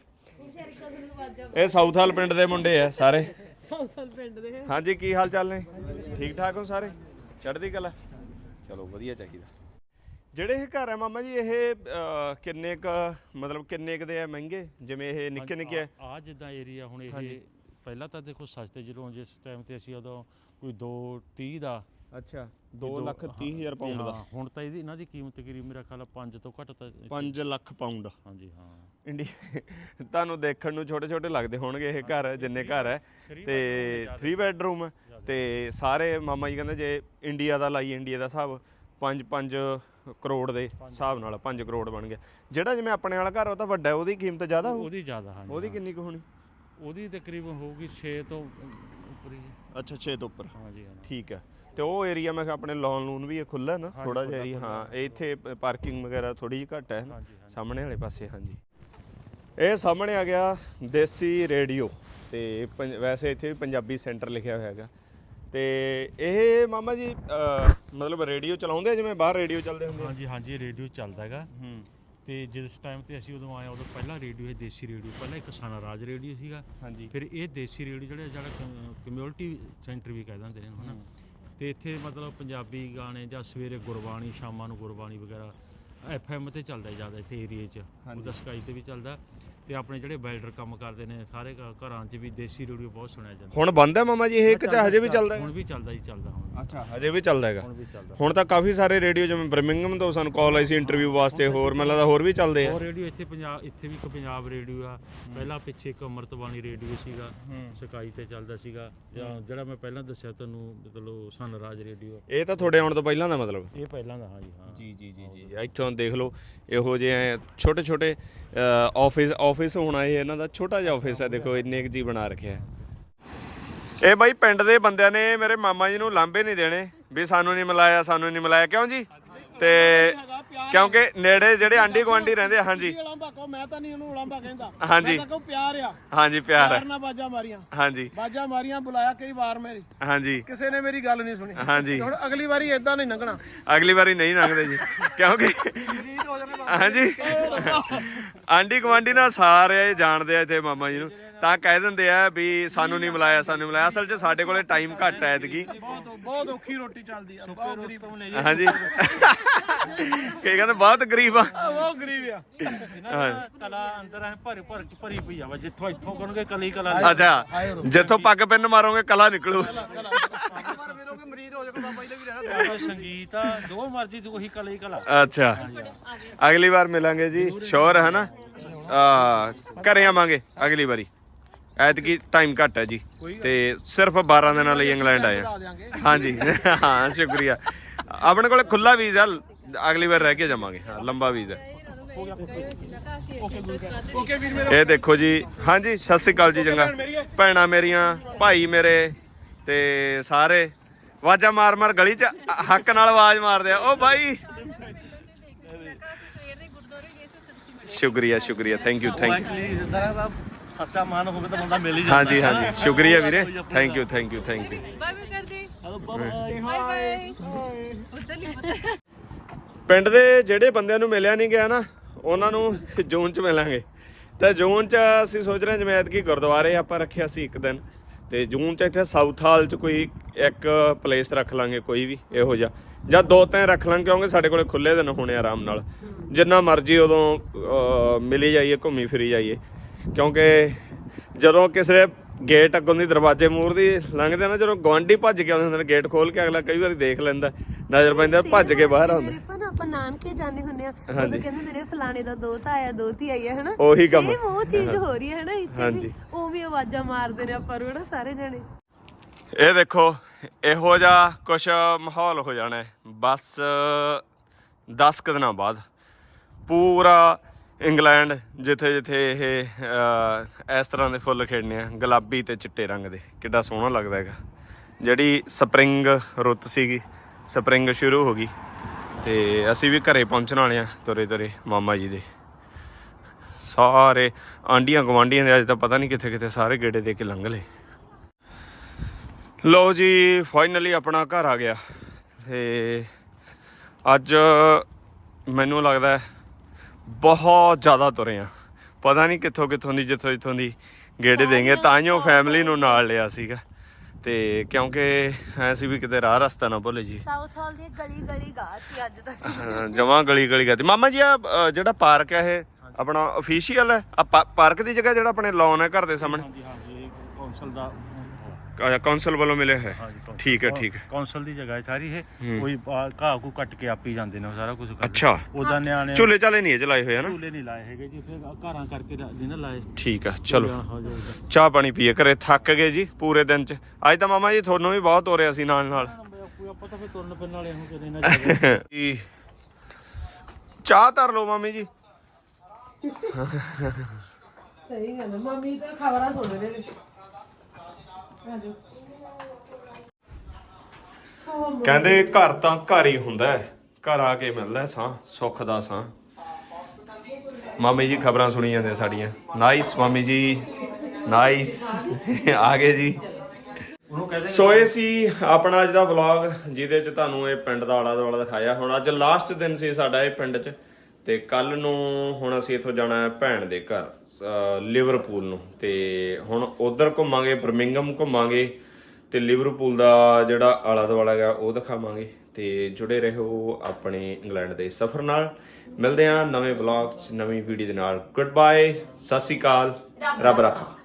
ਇਹ ਸਾਊਥ ਹਾਲ ਪਿੰਡ ਦੇ ਮੁੰਡੇ ਆ ਸਾਰੇ। ਸਾਊਥਲ ਪਿੰਡ ਦੇ। ਹਾਂਜੀ ਕੀ ਹਾਲ ਚਾਲ ਨੇ? ਠੀਕ ਠਾਕ ਹੋ ਸਾਰੇ? ਚੜ੍ਹਦੀ ਕਲਾ? ਚਲੋ ਵਧੀਆ ਚਾਹੀਦਾ। ਜਿਹੜੇ ਇਹ ਘਰ ਹੈ ਮਾਮਾ ਜੀ ਇਹ ਅਹ, ਕਿੰਨੇ ਕ ਮਤਲਬ ਕਿੰਨੇ ਕ ਦੇ ਆ ਮਹਿੰਗੇ? ਜਿਵੇਂ ਇਹ ਨਿੱਕੇ ਨਿੱਕੇ ਆ। ਆ ਜਿੱਦਾਂ ਏਰੀਆ ਹੁਣ ਇਹ ਪਹਿਲਾਂ ਤਾਂ ਦੇਖੋ ਸਸਤੇ ਜਦੋਂ ਜਿਸ ਟਾਈਮ ਤੇ ਅਸੀਂ ਉਦੋਂ ਕੋਈ 230 ਦਾ ਅੱਛਾ 2 ਦੋ- ਲੱਖ 30 ਹਜ਼ਾਰ ਪਾਉਂਡ ਦਾ। ਹਾਂ, ਹੁਣ ਤਾਂ ਇਹਦੀ ਇਹਨਾਂ ਦੀ ਕੀਮਤ ਤਕਰੀਬਨ ਮੇਰਾ ਖਿਆਲ 5 ਤੋਂ ਘੱਟ ਤਾਂ 5 ਲੱਖ ਪਾਉਂਡ ਹਾਂਜੀ ਹਾਂ। ਇੰਡੀਆ ਤੁਹਾਨੂੰ ਦੇਖਣ ਨੂੰ ਛੋਟੇ ਛੋਟੇ ਲੱਗਦੇ ਹੋਣਗੇ ਇਹ ਘਰ ਜਿੰਨੇ ਘਰ ਹੈ ਤੇ 3 ਬੈਡਰੂਮ ਤੇ ਸਾਰੇ ਮਾਮਾ ਜੀ ਕਹਿੰਦੇ ਜੇ ਇੰਡੀਆ ਦਾ ਲਾਈ ਇੰਡੀਆ ਦਾ ਹਿਸਾਬ 5 5 ਕਰੋੜ ਦੇ ਹਿਸਾਬ ਨਾਲ 5 ਕਰੋੜ ਬਣ ਗਿਆ। ਜਿਹੜਾ ਜਿਵੇਂ ਆਪਣੇ ਵਾਲਾ ਘਰ ਉਹ ਤਾਂ ਵੱਡਾ ਹੈ, ਉਹਦੀ ਕੀਮਤ ਜ਼ਿਆਦਾ ਹੋਊ? ਉਹਦੀ ਜ਼ਿਆਦਾ ਹਾਂਜੀ ਉਹਦੀ ਹਾਂ। ਕਿੰਨੀ ਕੁ ਹੋਣੀ? ਉਹਦੀ ਤਕਰੀਬਨ ਹੋਊਗੀ 6 ਤੋਂ ਉੱਪਰ ਹੀ। ਅੱਛਾ 6 ਤੋਂ ਉੱਪਰ। ਹਾਂ ਠੀਕ ਹੈ। ਤੇ ਉਹ ਏਰੀਆ ਮੈਂ ਆਪਣੇ ਲਾਨ ਲੂਨ ਵੀ ਇਹ ਖੁੱਲਾ ਹੈ ਨਾ ਥੋੜਾ ਜਿਹਾ ਏਰੀਆ ਹਾਂ ਇੱਥੇ ਪਾਰਕਿੰਗ ਵਗੈਰਾ ਥੋੜੀ ਜਿਹੀ ਘੱਟ ਹੈ। ਸਾਹਮਣੇ ਵਾਲੇ ਪਾਸੇ ਹਾਂਜੀ। ਇਹ ਸਾਹਮਣੇ ਆ ਗਿਆ ਦੇਸੀ ਰੇਡੀਓ। ਤੇ ਵੈਸੇ ਇੱਥੇ ਵੀ ਪੰਜਾਬੀ ਸੈਂਟਰ ਲਿਖਿਆ ਹੋਇਆ ਹੈਗਾ। ਤੇ ਇਹ ਮਾਮਾ ਜੀ ਅਹ, ਮਤਲਬ ਰੇਡੀਓ ਚਲਾਉਂਦੇ ਆ ਜਿਵੇਂ ਬਾਹਰ ਰੇਡੀਓ ਚੱਲਦੇ ਹੁੰਦੇ ਆ? ਹਾਂਜੀ ਹਾਂਜੀ ਰੇਡੀਓ ਚੱਲਦਾ ਹੈਗਾ। ਹੂੰ। ਤੇ ਜਿਸ ਟਾਈਮ ਤੇ ਅਸੀਂ ਉਦੋਂ ਆਏ ਉਦੋਂ ਪਹਿਲਾ ਰੇਡੀਓ ਇਹ ਦੇਸੀ ਰੇਡੀਓ ਪਹਿਲਾਂ ਇੱਕ ਸਨਰਾਜ ਰੇਡੀਓ ਸੀਗਾ। ਹਾਂਜੀ। ਫਿਰ ਇਹ ਦੇਸੀ ਰੇਡੀਓ ਜਿਹੜਾ ਜਿਹੜਾ ਕਮਿਊਨਿਟੀ ਸੈਂਟਰ ਵੀ ਕਹਿ ਦਿੰਦੇ ਨੇ ਹਨਾ? ਤੇ ਇੱਥੇ ਮਤਲਬ ਪੰਜਾਬੀ ਗਾਣੇ ਜਾਂ ਸਵੇਰੇ ਗੁਰਬਾਣੀ ਸ਼ਾਮਾਂ ਨੂੰ ਗੁਰਬਾਣੀ ਵਗੈਰਾ ਐਫਐਮ ਤੇ ਚੱਲਦਾ ਜ਼ਿਆਦਾ ਇੱਥੇ ਏਰੀਏ 'ਚ। ਉਹਦਾ ਸਕਾਈ ਤੇ ਵੀ ਚੱਲਦਾ। ਤੇ ਆਪਣੇ ਜਿਹੜੇ ਵੈਲਡਰ ਕੰਮ ਕਰਦੇ ਨੇ ਸਾਰੇ ਘ- ਘਰਾਂ 'ਚ ਵੀ ਦੇਸੀ ਰੇਡੀਓ ਬਹੁਤ ਸੁਣਿਆ ਜਾਂਦਾ। ਹੁਣ ਬੰਦ ਹੈ ਮਾਮਾ ਜੀ ਇਹ ਇੱਕ ਚ ਹਜੇ ਵੀ ਚੱਲਦਾ ਹੁਣ ਵੀ ਚੱਲਦਾ ਜੀ ਚੱਲਦਾ ਹੁਣ ਅੱਛਾ ਹਜੇ ਵੀ ਚੱਲਦਾ ਹੈਗਾ। ਹੁਣ ਵੀ ਚੱਲਦਾ। ਹੁਣ ਤਾਂ ਕਾਫੀ ਸਾਰੇ ਰੇਡੀਓ ਜਿਵੇਂ ਬਰਮਿੰਗਮ ਤੋਂ ਸਾਨੂੰ ਕਾਲ ਆਈ ਸੀ ਇੰਟਰਵਿਊ ਵਾਸਤੇ ਹੋਰ ਮੈਨੂੰ ਲੱਗਦਾ ਹੋਰ ਵੀ ਚੱਲਦੇ ਆ। ਉਹ ਰੇਡੀਓ ਇੱਥੇ ਪੰਜਾਬ ਇੱਥੇ ਵੀ ਇੱਕ ਪੰਜਾਬ ਰੇਡੀਓ ਆ। ਪਹਿਲਾਂ ਪਿੱਛੇ ਇੱਕ ਅਮਰਤਬਾਣੀ ਰੇਡੀਓ ਸੀਗਾ ਸਕਾਈ ਤੇ ਚੱਲਦਾ ਸੀਗਾ। ਜਾਂ ਜਿਹੜਾ ਮੈਂ ਪਹਿਲਾਂ ਦੱਸਿਆ ਤੁਹਾਨੂੰ ਮਤਲਬ ਸਨਰਾਜ ਰੇਡੀਓ ਇਹ ਤਾਂ ਤੁਹਾਡੇ ਆਉਣ ਤੋਂ ਪਹਿਲਾਂ ਦਾ ਮਤਲਬ? ਇਹ ਪਹਿਲਾਂ ਦਾ ਹਾਂਜੀ ਹਾਂ। ਜੀ ਜੀ ਜੀ ਜੀ ਜੀ। ਇੱਥੋਂ ਦੇਖ ਲਓ ਇਹੋ ਜਿਹੇ ਛੋਟੇ ਛੋਟੇ ਆਫਿਸ ਆਫਿਸ ਹੋਣਾ ਇਹ ਇਹਨਾਂ ਦਾ ਛੋਟਾ ਜਿਹਾ ਆਫਿਸ ਹੈ ਦੇਖੋ ਇੰਨੇ ਕੁ ਜੀ ਬਣਾ ਰੱਖਿਆ ਹੈ। ਇਹ ਬਾਈ ਪਿੰਡ ਦੇ ਬੰਦਿਆਂ ਨੇ ਮੇਰੇ ਮਾਮਾ ਜੀ ਨੂੰ ਲਾਂਬੇ ਨਹੀਂ ਦੇਣੇ, ਵੀ ਸਾਨੂੰ ਨਹੀਂ ਮਿਲਾਇਆ, ਸਾਨੂੰ ਨਹੀਂ ਮਿਲਾਇਆ, ਕਿਉਂ ਜੀ? ਤੇ ਕਿਉਂਕਿ ਨੇੜੇ ਜਿਹੜੇ ਆਂਢੀ ਗੁਆਂਢੀ ਰਹਿੰਦੇ ਆ ਹਾਂਜੀ। ਉਲਾਂਭਾ ਕੋ ਮੈਂ ਤਾਂ ਨਹੀਂ ਉਹਨੂੰ ਉਲਾਂਭਾ ਕਹਿੰਦਾ। ਹਾਂਜੀ। ਕੋ ਪਿਆਰ ਆ। ਹਾਂਜੀ ਪਿਆਰ ਹੈ ਨਾਲ ਬਾਜਾਂ ਮਾਰੀਆਂ। ਹਾਂਜੀ। ਬਾਜਾਂ ਮਾਰੀਆਂ ਬੁਲਾਇਆ ਕਈ ਵਾਰ ਮੇਰੀ। ਹਾਂਜੀ। ਕਿਸੇ ਨੇ ਮੇਰੀ ਗੱਲ ਨਹੀਂ ਸੁਣੀ। ਹਾਂਜੀ। ਹੁਣ ਅਗਲੀ ਵਾਰੀ ਇਦਾਂ ਨਹੀਂ ਲੰਘਣਾ। ਅਗਲੀ ਵਾਰੀ ਨਹੀਂ ਲੰਘਦੇ ਜੀ ਕਿਉਂਕਿ ਹਾਂਜੀ। ਆਂਢੀ ਗੁਆਂਢੀ ਨਾਲ ਸਾਰੇ ਜਾਣਦੇ ਆ ਇੱਥੇ ਮਾਮਾ ਜੀ ਨੂੰ। ਤਾਂ ਕਹਿ ਦਿੰਦੇ ਆ ਵੀ ਸਾਨੂੰ ਨਹੀਂ ਮਿਲਾਇਆ ਸਾਨੂੰ ਨਹੀਂ ਮਿਲਾਇਆ ਅਸਲ 'ਚ ਸਾਡੇ ਕੋਲੇ ਟਾਈਮ ਘੱਟ ਹੈ ਐਤਕੀ। ਬਹੁਤ ਬਹੁਤ ਔਖੀ ਰੋਟੀ ਚੱਲਦੀ ਆ। ਬਹੁਤ ਗਰੀਬ ਹਾਂਜੀ। ਕਈ ਕਹਿੰਦੇ ਬਹੁਤ ਗਰੀਬ ਆ। ਬਹੁਤ ਗਰੀਬ ਆ। ਕਲਾ ਅੰਦਰ ਐ ਭਰ ਭਰ ਚ ਭਰੀ ਪਈ ਆ। ਵਾ ਜਿੱਥੋਂ ਇੱਥੋਂ ਕਰਨਗੇ ਕਲੀ ਕਲਾ ਅੱਛਾ ਜਿੱਥੋਂ ਪੱਗ ਪਿੰਨ ਮਾਰੋਗੇ ਕਲਾ ਨਿਕਲੂ। ਮੇਰੇ ਕੋਲ ਮਰੀਜ਼ ਹੋ ਜਾਊਗਾ ਬਾਬਾ ਜੀ ਦਾ ਵੀ ਰਹਿਣਾ ਸੰਗੀਤ ਆ ਜੋ ਮਰਜ਼ੀ ਤੂੰ ਉਹੀ ਕਲਾ ਹੀ ਕਲਾ। ਅੱਛਾ। ਅਗਲੀ ਵਾਰ ਮਿਲਾਂਗੇ ਜੀ। ਸ਼ੋਰ ਹੈ ਨਾ? ਆ ਘਰੇ ਆਵਾਂਗੇ ਅਗਲੀ ਵਾਰੀ। ਐਤਕੀ ਟਾਈਮ ਘੱਟ ਹੈ ਜੀ। ਤੇ ਸਿਰਫ 12 ਦਿਨਾਂ ਲਈ ਇੰਗਲੈਂਡ ਆਏ ਹਾਂਜੀ। ਹਾਂ ਸ਼ੁਕਰੀਆ। ਆਪਣੇ ਕੋਲ ਖੁੱਲਾ ਵੀਜ਼ਾ ਅਗਲੀ ਵਾਰ ਰਹਿ ਕੇ ਜਾਵਾਂਗੇ। ਹਾਂ ਲੰਬਾ ਵੀਜ਼ਾ ਓਕੇ ਵੀਰ ਮੇਰੇ। ਇਹ ਦੇਖੋ ਜੀ। ਹਾਂਜੀ ਸਤਿ ਸ੍ਰੀ ਅਕਾਲ ਜੀ ਚੰਗਾ। ਭੈਣਾਂ ਮੇਰੀਆਂ ਭਾਈ ਮੇਰੇ ਤੇ ਸਾਰੇ। ਆਵਾਜ਼ਾਂ ਮਾਰ ਮਾਰ ਗਲੀ 'ਚ ਹੱਕ ਨਾਲ ਆਵਾਜ਼ ਮਾਰਦੇ ਆ। ਓ ਭਾਈ ਸ਼ੁਕਰੀਆ ਸ਼ੁਕਰੀਆ। ਥੈਂਕ ਯੂ ਥੈਂਕ ਯੂ ਸੱਚਾ ਮਾਨ ਹੋਵੇ ਤਾਂ ਬੰਦਾ ਮਿਲ ਹੀ ਹਾਂਜੀ ਹਾਂਜੀ। ਸ਼ੁਕਰੀਆ ਵੀਰੇ। Thank you thank you thank you bye bye ਕਰਦੇ। ਬਾਏ ਬਾਏ ਉਧਰ ਨਹੀਂ ਪਤਾ ਪਿੰਡ ਦੇ ਜਿਹੜੇ ਬੰਦਿਆਂ ਨੂੰ ਮਿਲਿਆ ਨਹੀਂ ਗਿਆ ਨਾ ਉਹਨਾਂ ਨੂੰ ਜੂਨ ਚ ਮਿਲਾਂਗੇ। ਤੇ ਜੂਨ ਚ ਅਸੀਂ ਸੋਚ ਰਹੇ ਹਾਂ ਜਿਵੇਂ ਐਤਕੀ ਗੁਰਦੁਆਰੇ ਆਪਾਂ ਰੱਖਿਆ ਸੀ ਇੱਕ ਦਿਨ। ਤੇ ਜੂਨ ਚ ਇੱਥੇ ਸਾਊਥ ਹਾਲ ਚ ਕੋਈ ਇੱਕ ਪਲੇਸ ਰੱਖ ਲਾਂਗੇ ਕੋਈ ਵੀ ਇਹੋ ਜਿਹਾ। ਜਾਂ ਦੋ ਤਿੰਨ ਰੱਖ ਲਾਂਗੇ ਕਿਉਂਕਿ ਸਾਡੇ ਕੋਲੇ ਖੁੱਲੇ ਦਿਨ ਹੋਣੇ ਆਰਾਮ ਨਾਲ। ਜਿੰਨਾ ਮਰਜ਼ੀ ਉਦੋਂ ਅਹ, ਮਿਲੀ ਜਾਈਏ ਘੁੰਮੀ ਫਿਰੀ ਜਾਈਏ। ਕਿਉਂਕਿ ਜਦੋਂ ਕਿਸੇ ਗੇਟ ਅੱਗੋਂ ਦੀ ਦਰਵਾਜ਼ੇ ਮੂਰ ਦੀ ਲੰਘਦੇ ਨਾ ਜਦੋਂ ਗਵਾਂਢੀ ਭੱਜ ਕੇ ਆਉਂਦੇ ਹੁੰਦੇ ਨੇ ਗੇਟ ਖੋਲ ਕੇ ਅਗਲਾ ਕਈ ਵਾਰੀ ਦੇਖ ਲੈਂਦਾ ਨਜ਼ਰ ਪੈਂਦਾ ਭੱਜ ਕੇ ਬਾਹਰ ਆਉਂਦਾ। ਮੇਰੇ ਪਾ ਨਾ ਆਪਾਂ ਨਾਨਕੇ ਜਾਂਦੇ ਹੁੰਦੇ ਆ ਹਾਂਜੀ। ਉਦੋਂ ਕਹਿੰਦੇ ਮੇਰੇ ਫਲਾਣੇ ਦਾ ਦੋਤਾ ਆਇਆ ਦੋਤੀ ਆਈ ਹੈ ਹਨਾ? ਉਹੀ ਕੰਮ। Same ਉਹ ਚੀਜ਼ ਹੋ। ਰਹੀ ਹੈ ਹਨਾ ਇੱਥੇ ਹਾਂਜੀ। ਵੀ ਉਹ ਵੀ ਆਵਾਜ਼ਾਂ ਮਾਰਦੇ ਨੇ ਆਪਾਂ ਨੂੰ ਹਨਾ ਸਾਰੇ ਜਣੇ। ਇਹ ਦੇਖੋ ਇਹੋ ਜਿਹਾ ਕੁਛ ਮਾਹੌਲ ਹੋ ਜਾਣਾ ਬਸ 10 ਕੁ ਦਿਨਾਂ ਬਾਅਦ। ਪੂਰਾ ਇੰਗਲੈਂਡ, ਜਿੱਥੇ ਜਿੱਥੇ ਇਹ ਇਸ ਤਰ੍ਹਾਂ ਦੇ ਫੁੱਲ ਖਿੜਨੇ ਆ, ਗੁਲਾਬੀ ਤੇ ਚਿੱਟੇ ਰੰਗ ਦੇ। ਕਿੱਡਾ ਸੋਹਣਾ ਲੱਗਦਾ ਹੈਗਾ। ਜਿਹੜੀ ਸਪਰਿੰਗ ਰੁੱਤ ਸੀਗੀ, ਸਪਰਿੰਗ ਸ਼ੁਰੂ ਹੋ ਗਈ। ਤੇ ਅਸੀਂ ਵੀ ਘਰੇ ਪਹੁੰਚਣ ਵਾਲੇ ਆ, ਤੁਰੇ ਤੁਰੇ, ਮਾਮਾ ਜੀ ਦੇ। ਸਾਰੇ ਆਂਡੀਆਂ ਗਵਾਂਡੀਆਂ ਦੇ, ਅੱਜ ਤਾਂ ਪਤਾ ਨਹੀਂ ਕਿੱਥੇ ਕਿੱਥੇ ਸਾਰੇ ਗੇੜੇ ਦੇ ਕੇ ਲੰਘ ਲਏ। ਲੋ ਜੀ ਫਾਈਨਲੀ ਆਪਣਾ ਘਰ ਆ ਗਿਆ। ਤੇ ਅੱਜ ਮੈਨੂੰ ਲੱਗਦਾ ਬਹੁਤ ਜ਼ਿਆਦਾ ਤੁਰੇ ਆ। ਪਤਾ ਨਹੀਂ ਕਿੱਥੋਂ ਕਿੱਥੋਂ ਦੀ ਜਿੱਥੋਂ ਜਿੱਥੋਂ ਦੀ ਗੇੜੇ ਦੇਂਗੇ ਤਾਈਓ ਫੈਮਿਲੀ ਨੂੰ ਨਾਲ ਲਿਆ ਸੀਗਾ। ਤੇ ਕਿਉਂਕਿ ਐਸੀ ਵੀ ਕਿਤੇ ਰਾਹ ਰਸਤਾ ਨਾ ਭੁੱਲੇ ਜੀ। ਸਾਊਥ ਹਾਲ ਦੀ ਗਲੀ ਗਲੀ ਗਾਤੀ ਅੱਜ ਦਾ ਜਮਾ ਗਲੀ ਗਲੀ ਕਰਦੀ ਮਾਮਾ ਜੀ ਆ ਜਿਹੜਾ ਪਾਰਕ ਹੈ ਇਹ ਆਪਣਾ ਅਫੀਸ਼ੀਅਲ ਹੈ ਆ ਪਾਰਕ ਦੀ ਜਗ੍ਹਾ ਜਿਹੜਾ ਆਪਣੇ ਲਾਨ ਹੈ ਘਰ ਦੇ ਸਾਹਮਣੇ? ਹਾਂਜੀ ਹਾਂਜੀ ਇਹ ਕੌਂਸਲ ਦਾ ਕੌਂਸਲ ਵੱਲੋਂ ਮਿਲਿਆ ਹੈ? ਹਾਂਜੀ ਕੌਂਸਲ- ਠੀਕ ਹੈ ਠੀਕ ਹੈ। ਕੌਂਸਲ ਦੀ ਜਗ੍ਹਾ ਹੈ ਸਾਰੀ ਇਹ। ਕੋਈ ਆ, ਘਾਹ ਕੂ ਕੱਟ ਕੇ ਆਪੀ ਜਾਂਦੇ ਨੇ ਉਹ ਸਾਰਾ ਕੁਝ ਅੱਛਾ। ਉਹਦਾ ਨਿਆਣੇ ਝੂਲੇ ਚਾਲੇ ਨਹੀਂ ਇਹ ਚਲਾਏ ਹੋਏ ਹਨ ਝੂਲੇ ਨਹੀਂ ਲਾਏ ਹੈਗੇ ਜੀ ਫਿਰ ਘਰਾਂ ਕਰਕੇ ਨਹੀਂ ਨਾ ਲਾਏ। ਠੀਕ ਆ ਚਲੋ। ਹੋ ਜਾਊਗਾ। ਚਾਹ ਪਾਣੀ ਪੀਏ ਘਰੇ ਥੱਕ ਗਏ ਜੀ ਪੂਰੇ ਦਿਨ ਚ। ਅੱਜ ਤਾਂ ਮਾਮਾ ਜੀ ਤੁਹਾਨੂੰ ਵੀ ਬਹੁਤ ਹੋ ਰਿਹਾ ਸੀ ਨਾਲ ਨਾਲ। ਆਪਾਂ ਤਾਂ ਫਿਰ ਤੁਰਨ ਫਿਰਨ ਵਾਲੇ ਹਾਂ ਕਿਤੇ ਨਾ ਜੀ। ਚਾਹ ਧਰ ਲਓ ਮਾਮੀ ਜੀ। ਸਹੀ ਗੱਲ ਹੈ ਮੰਮੀ ਤਾਂ ਖਬਰਾਂ ਸੁਣ ਰਹੇ ਨੇ। ਕਹਿੰਦੇ ਘਰ ਤਾਂ ਘਰ ਹੀ ਹੁੰਦਾ ਹੈ। ਘਰ ਆ ਕੇ ਮਿਲਦਾ ਸਾਂ, ਸੁੱਖ ਦਾ ਸਾਂ। ਮਾਮੀ ਜੀ ਖਬਰਾਂ ਸੁਣੀ ਜਾਂਦੇ ਸਾਡੀਆਂ। ਨਾਈਸ ਮਾਮੀ ਜੀ। ਨਾਈਸ ਆ ਗਏ ਜੀ। ਸੋ ਇਹ ਸੀ ਆਪਣਾ ਅੱਜ ਦਾ ਵਲੌਗ ਜਿਹਦੇ ਚ ਤੁਹਾਨੂੰ ਇਹ ਪਿੰਡ ਦਾ ਆਲਾ ਦੁਆਲਾ ਦਿਖਾਇਆ। ਹੁਣ ਅੱਜ ਲਾਸਟ ਦਿਨ ਸੀ ਸਾਡਾ ਇਹ ਪਿੰਡ ਚ, ਤੇ ਕੱਲ ਨੂੰ ਹੁਣ ਅਸੀਂ ਇੱਥੋਂ ਜਾਣਾ ਹੈ ਭੈਣ ਦੇ ਘਰ। ਲਿਵਰਪੂਲ ਨੂੰ। ਤੇ ਹੁਣ ਉਧਰ ਘੁੰਮਾਂਗੇ ਬਰਮਿੰਗਮ ਘੁੰਮਾਂਗੇ ਤੇ ਲਿਵਰਪੂਲ ਦਾ ਜਿਹੜਾ ਆਲਾ ਦੁਆਲਾ ਹੈਗਾ ਉਹ ਦਿਖਾਵਾਂਗੇ। ਤੇ ਜੁੜੇ ਰਹੋ ਆਪਣੇ ਇੰਗਲੈਂਡ ਦੇ ਸਫ਼ਰ ਨਾਲ। ਮਿਲਦੇ ਹਾਂ ਨਵੇਂ ਵਲੌਗ 'ਚ ਨਵੀਂ ਵੀਡੀਓ ਦੇ ਨਾਲ। ਗੁੱਡ ਬਾਏ ਸਤਿ ਸ਼੍ਰੀ ਅਕਾਲ। ਰੱਬ ਰੱਖਾ।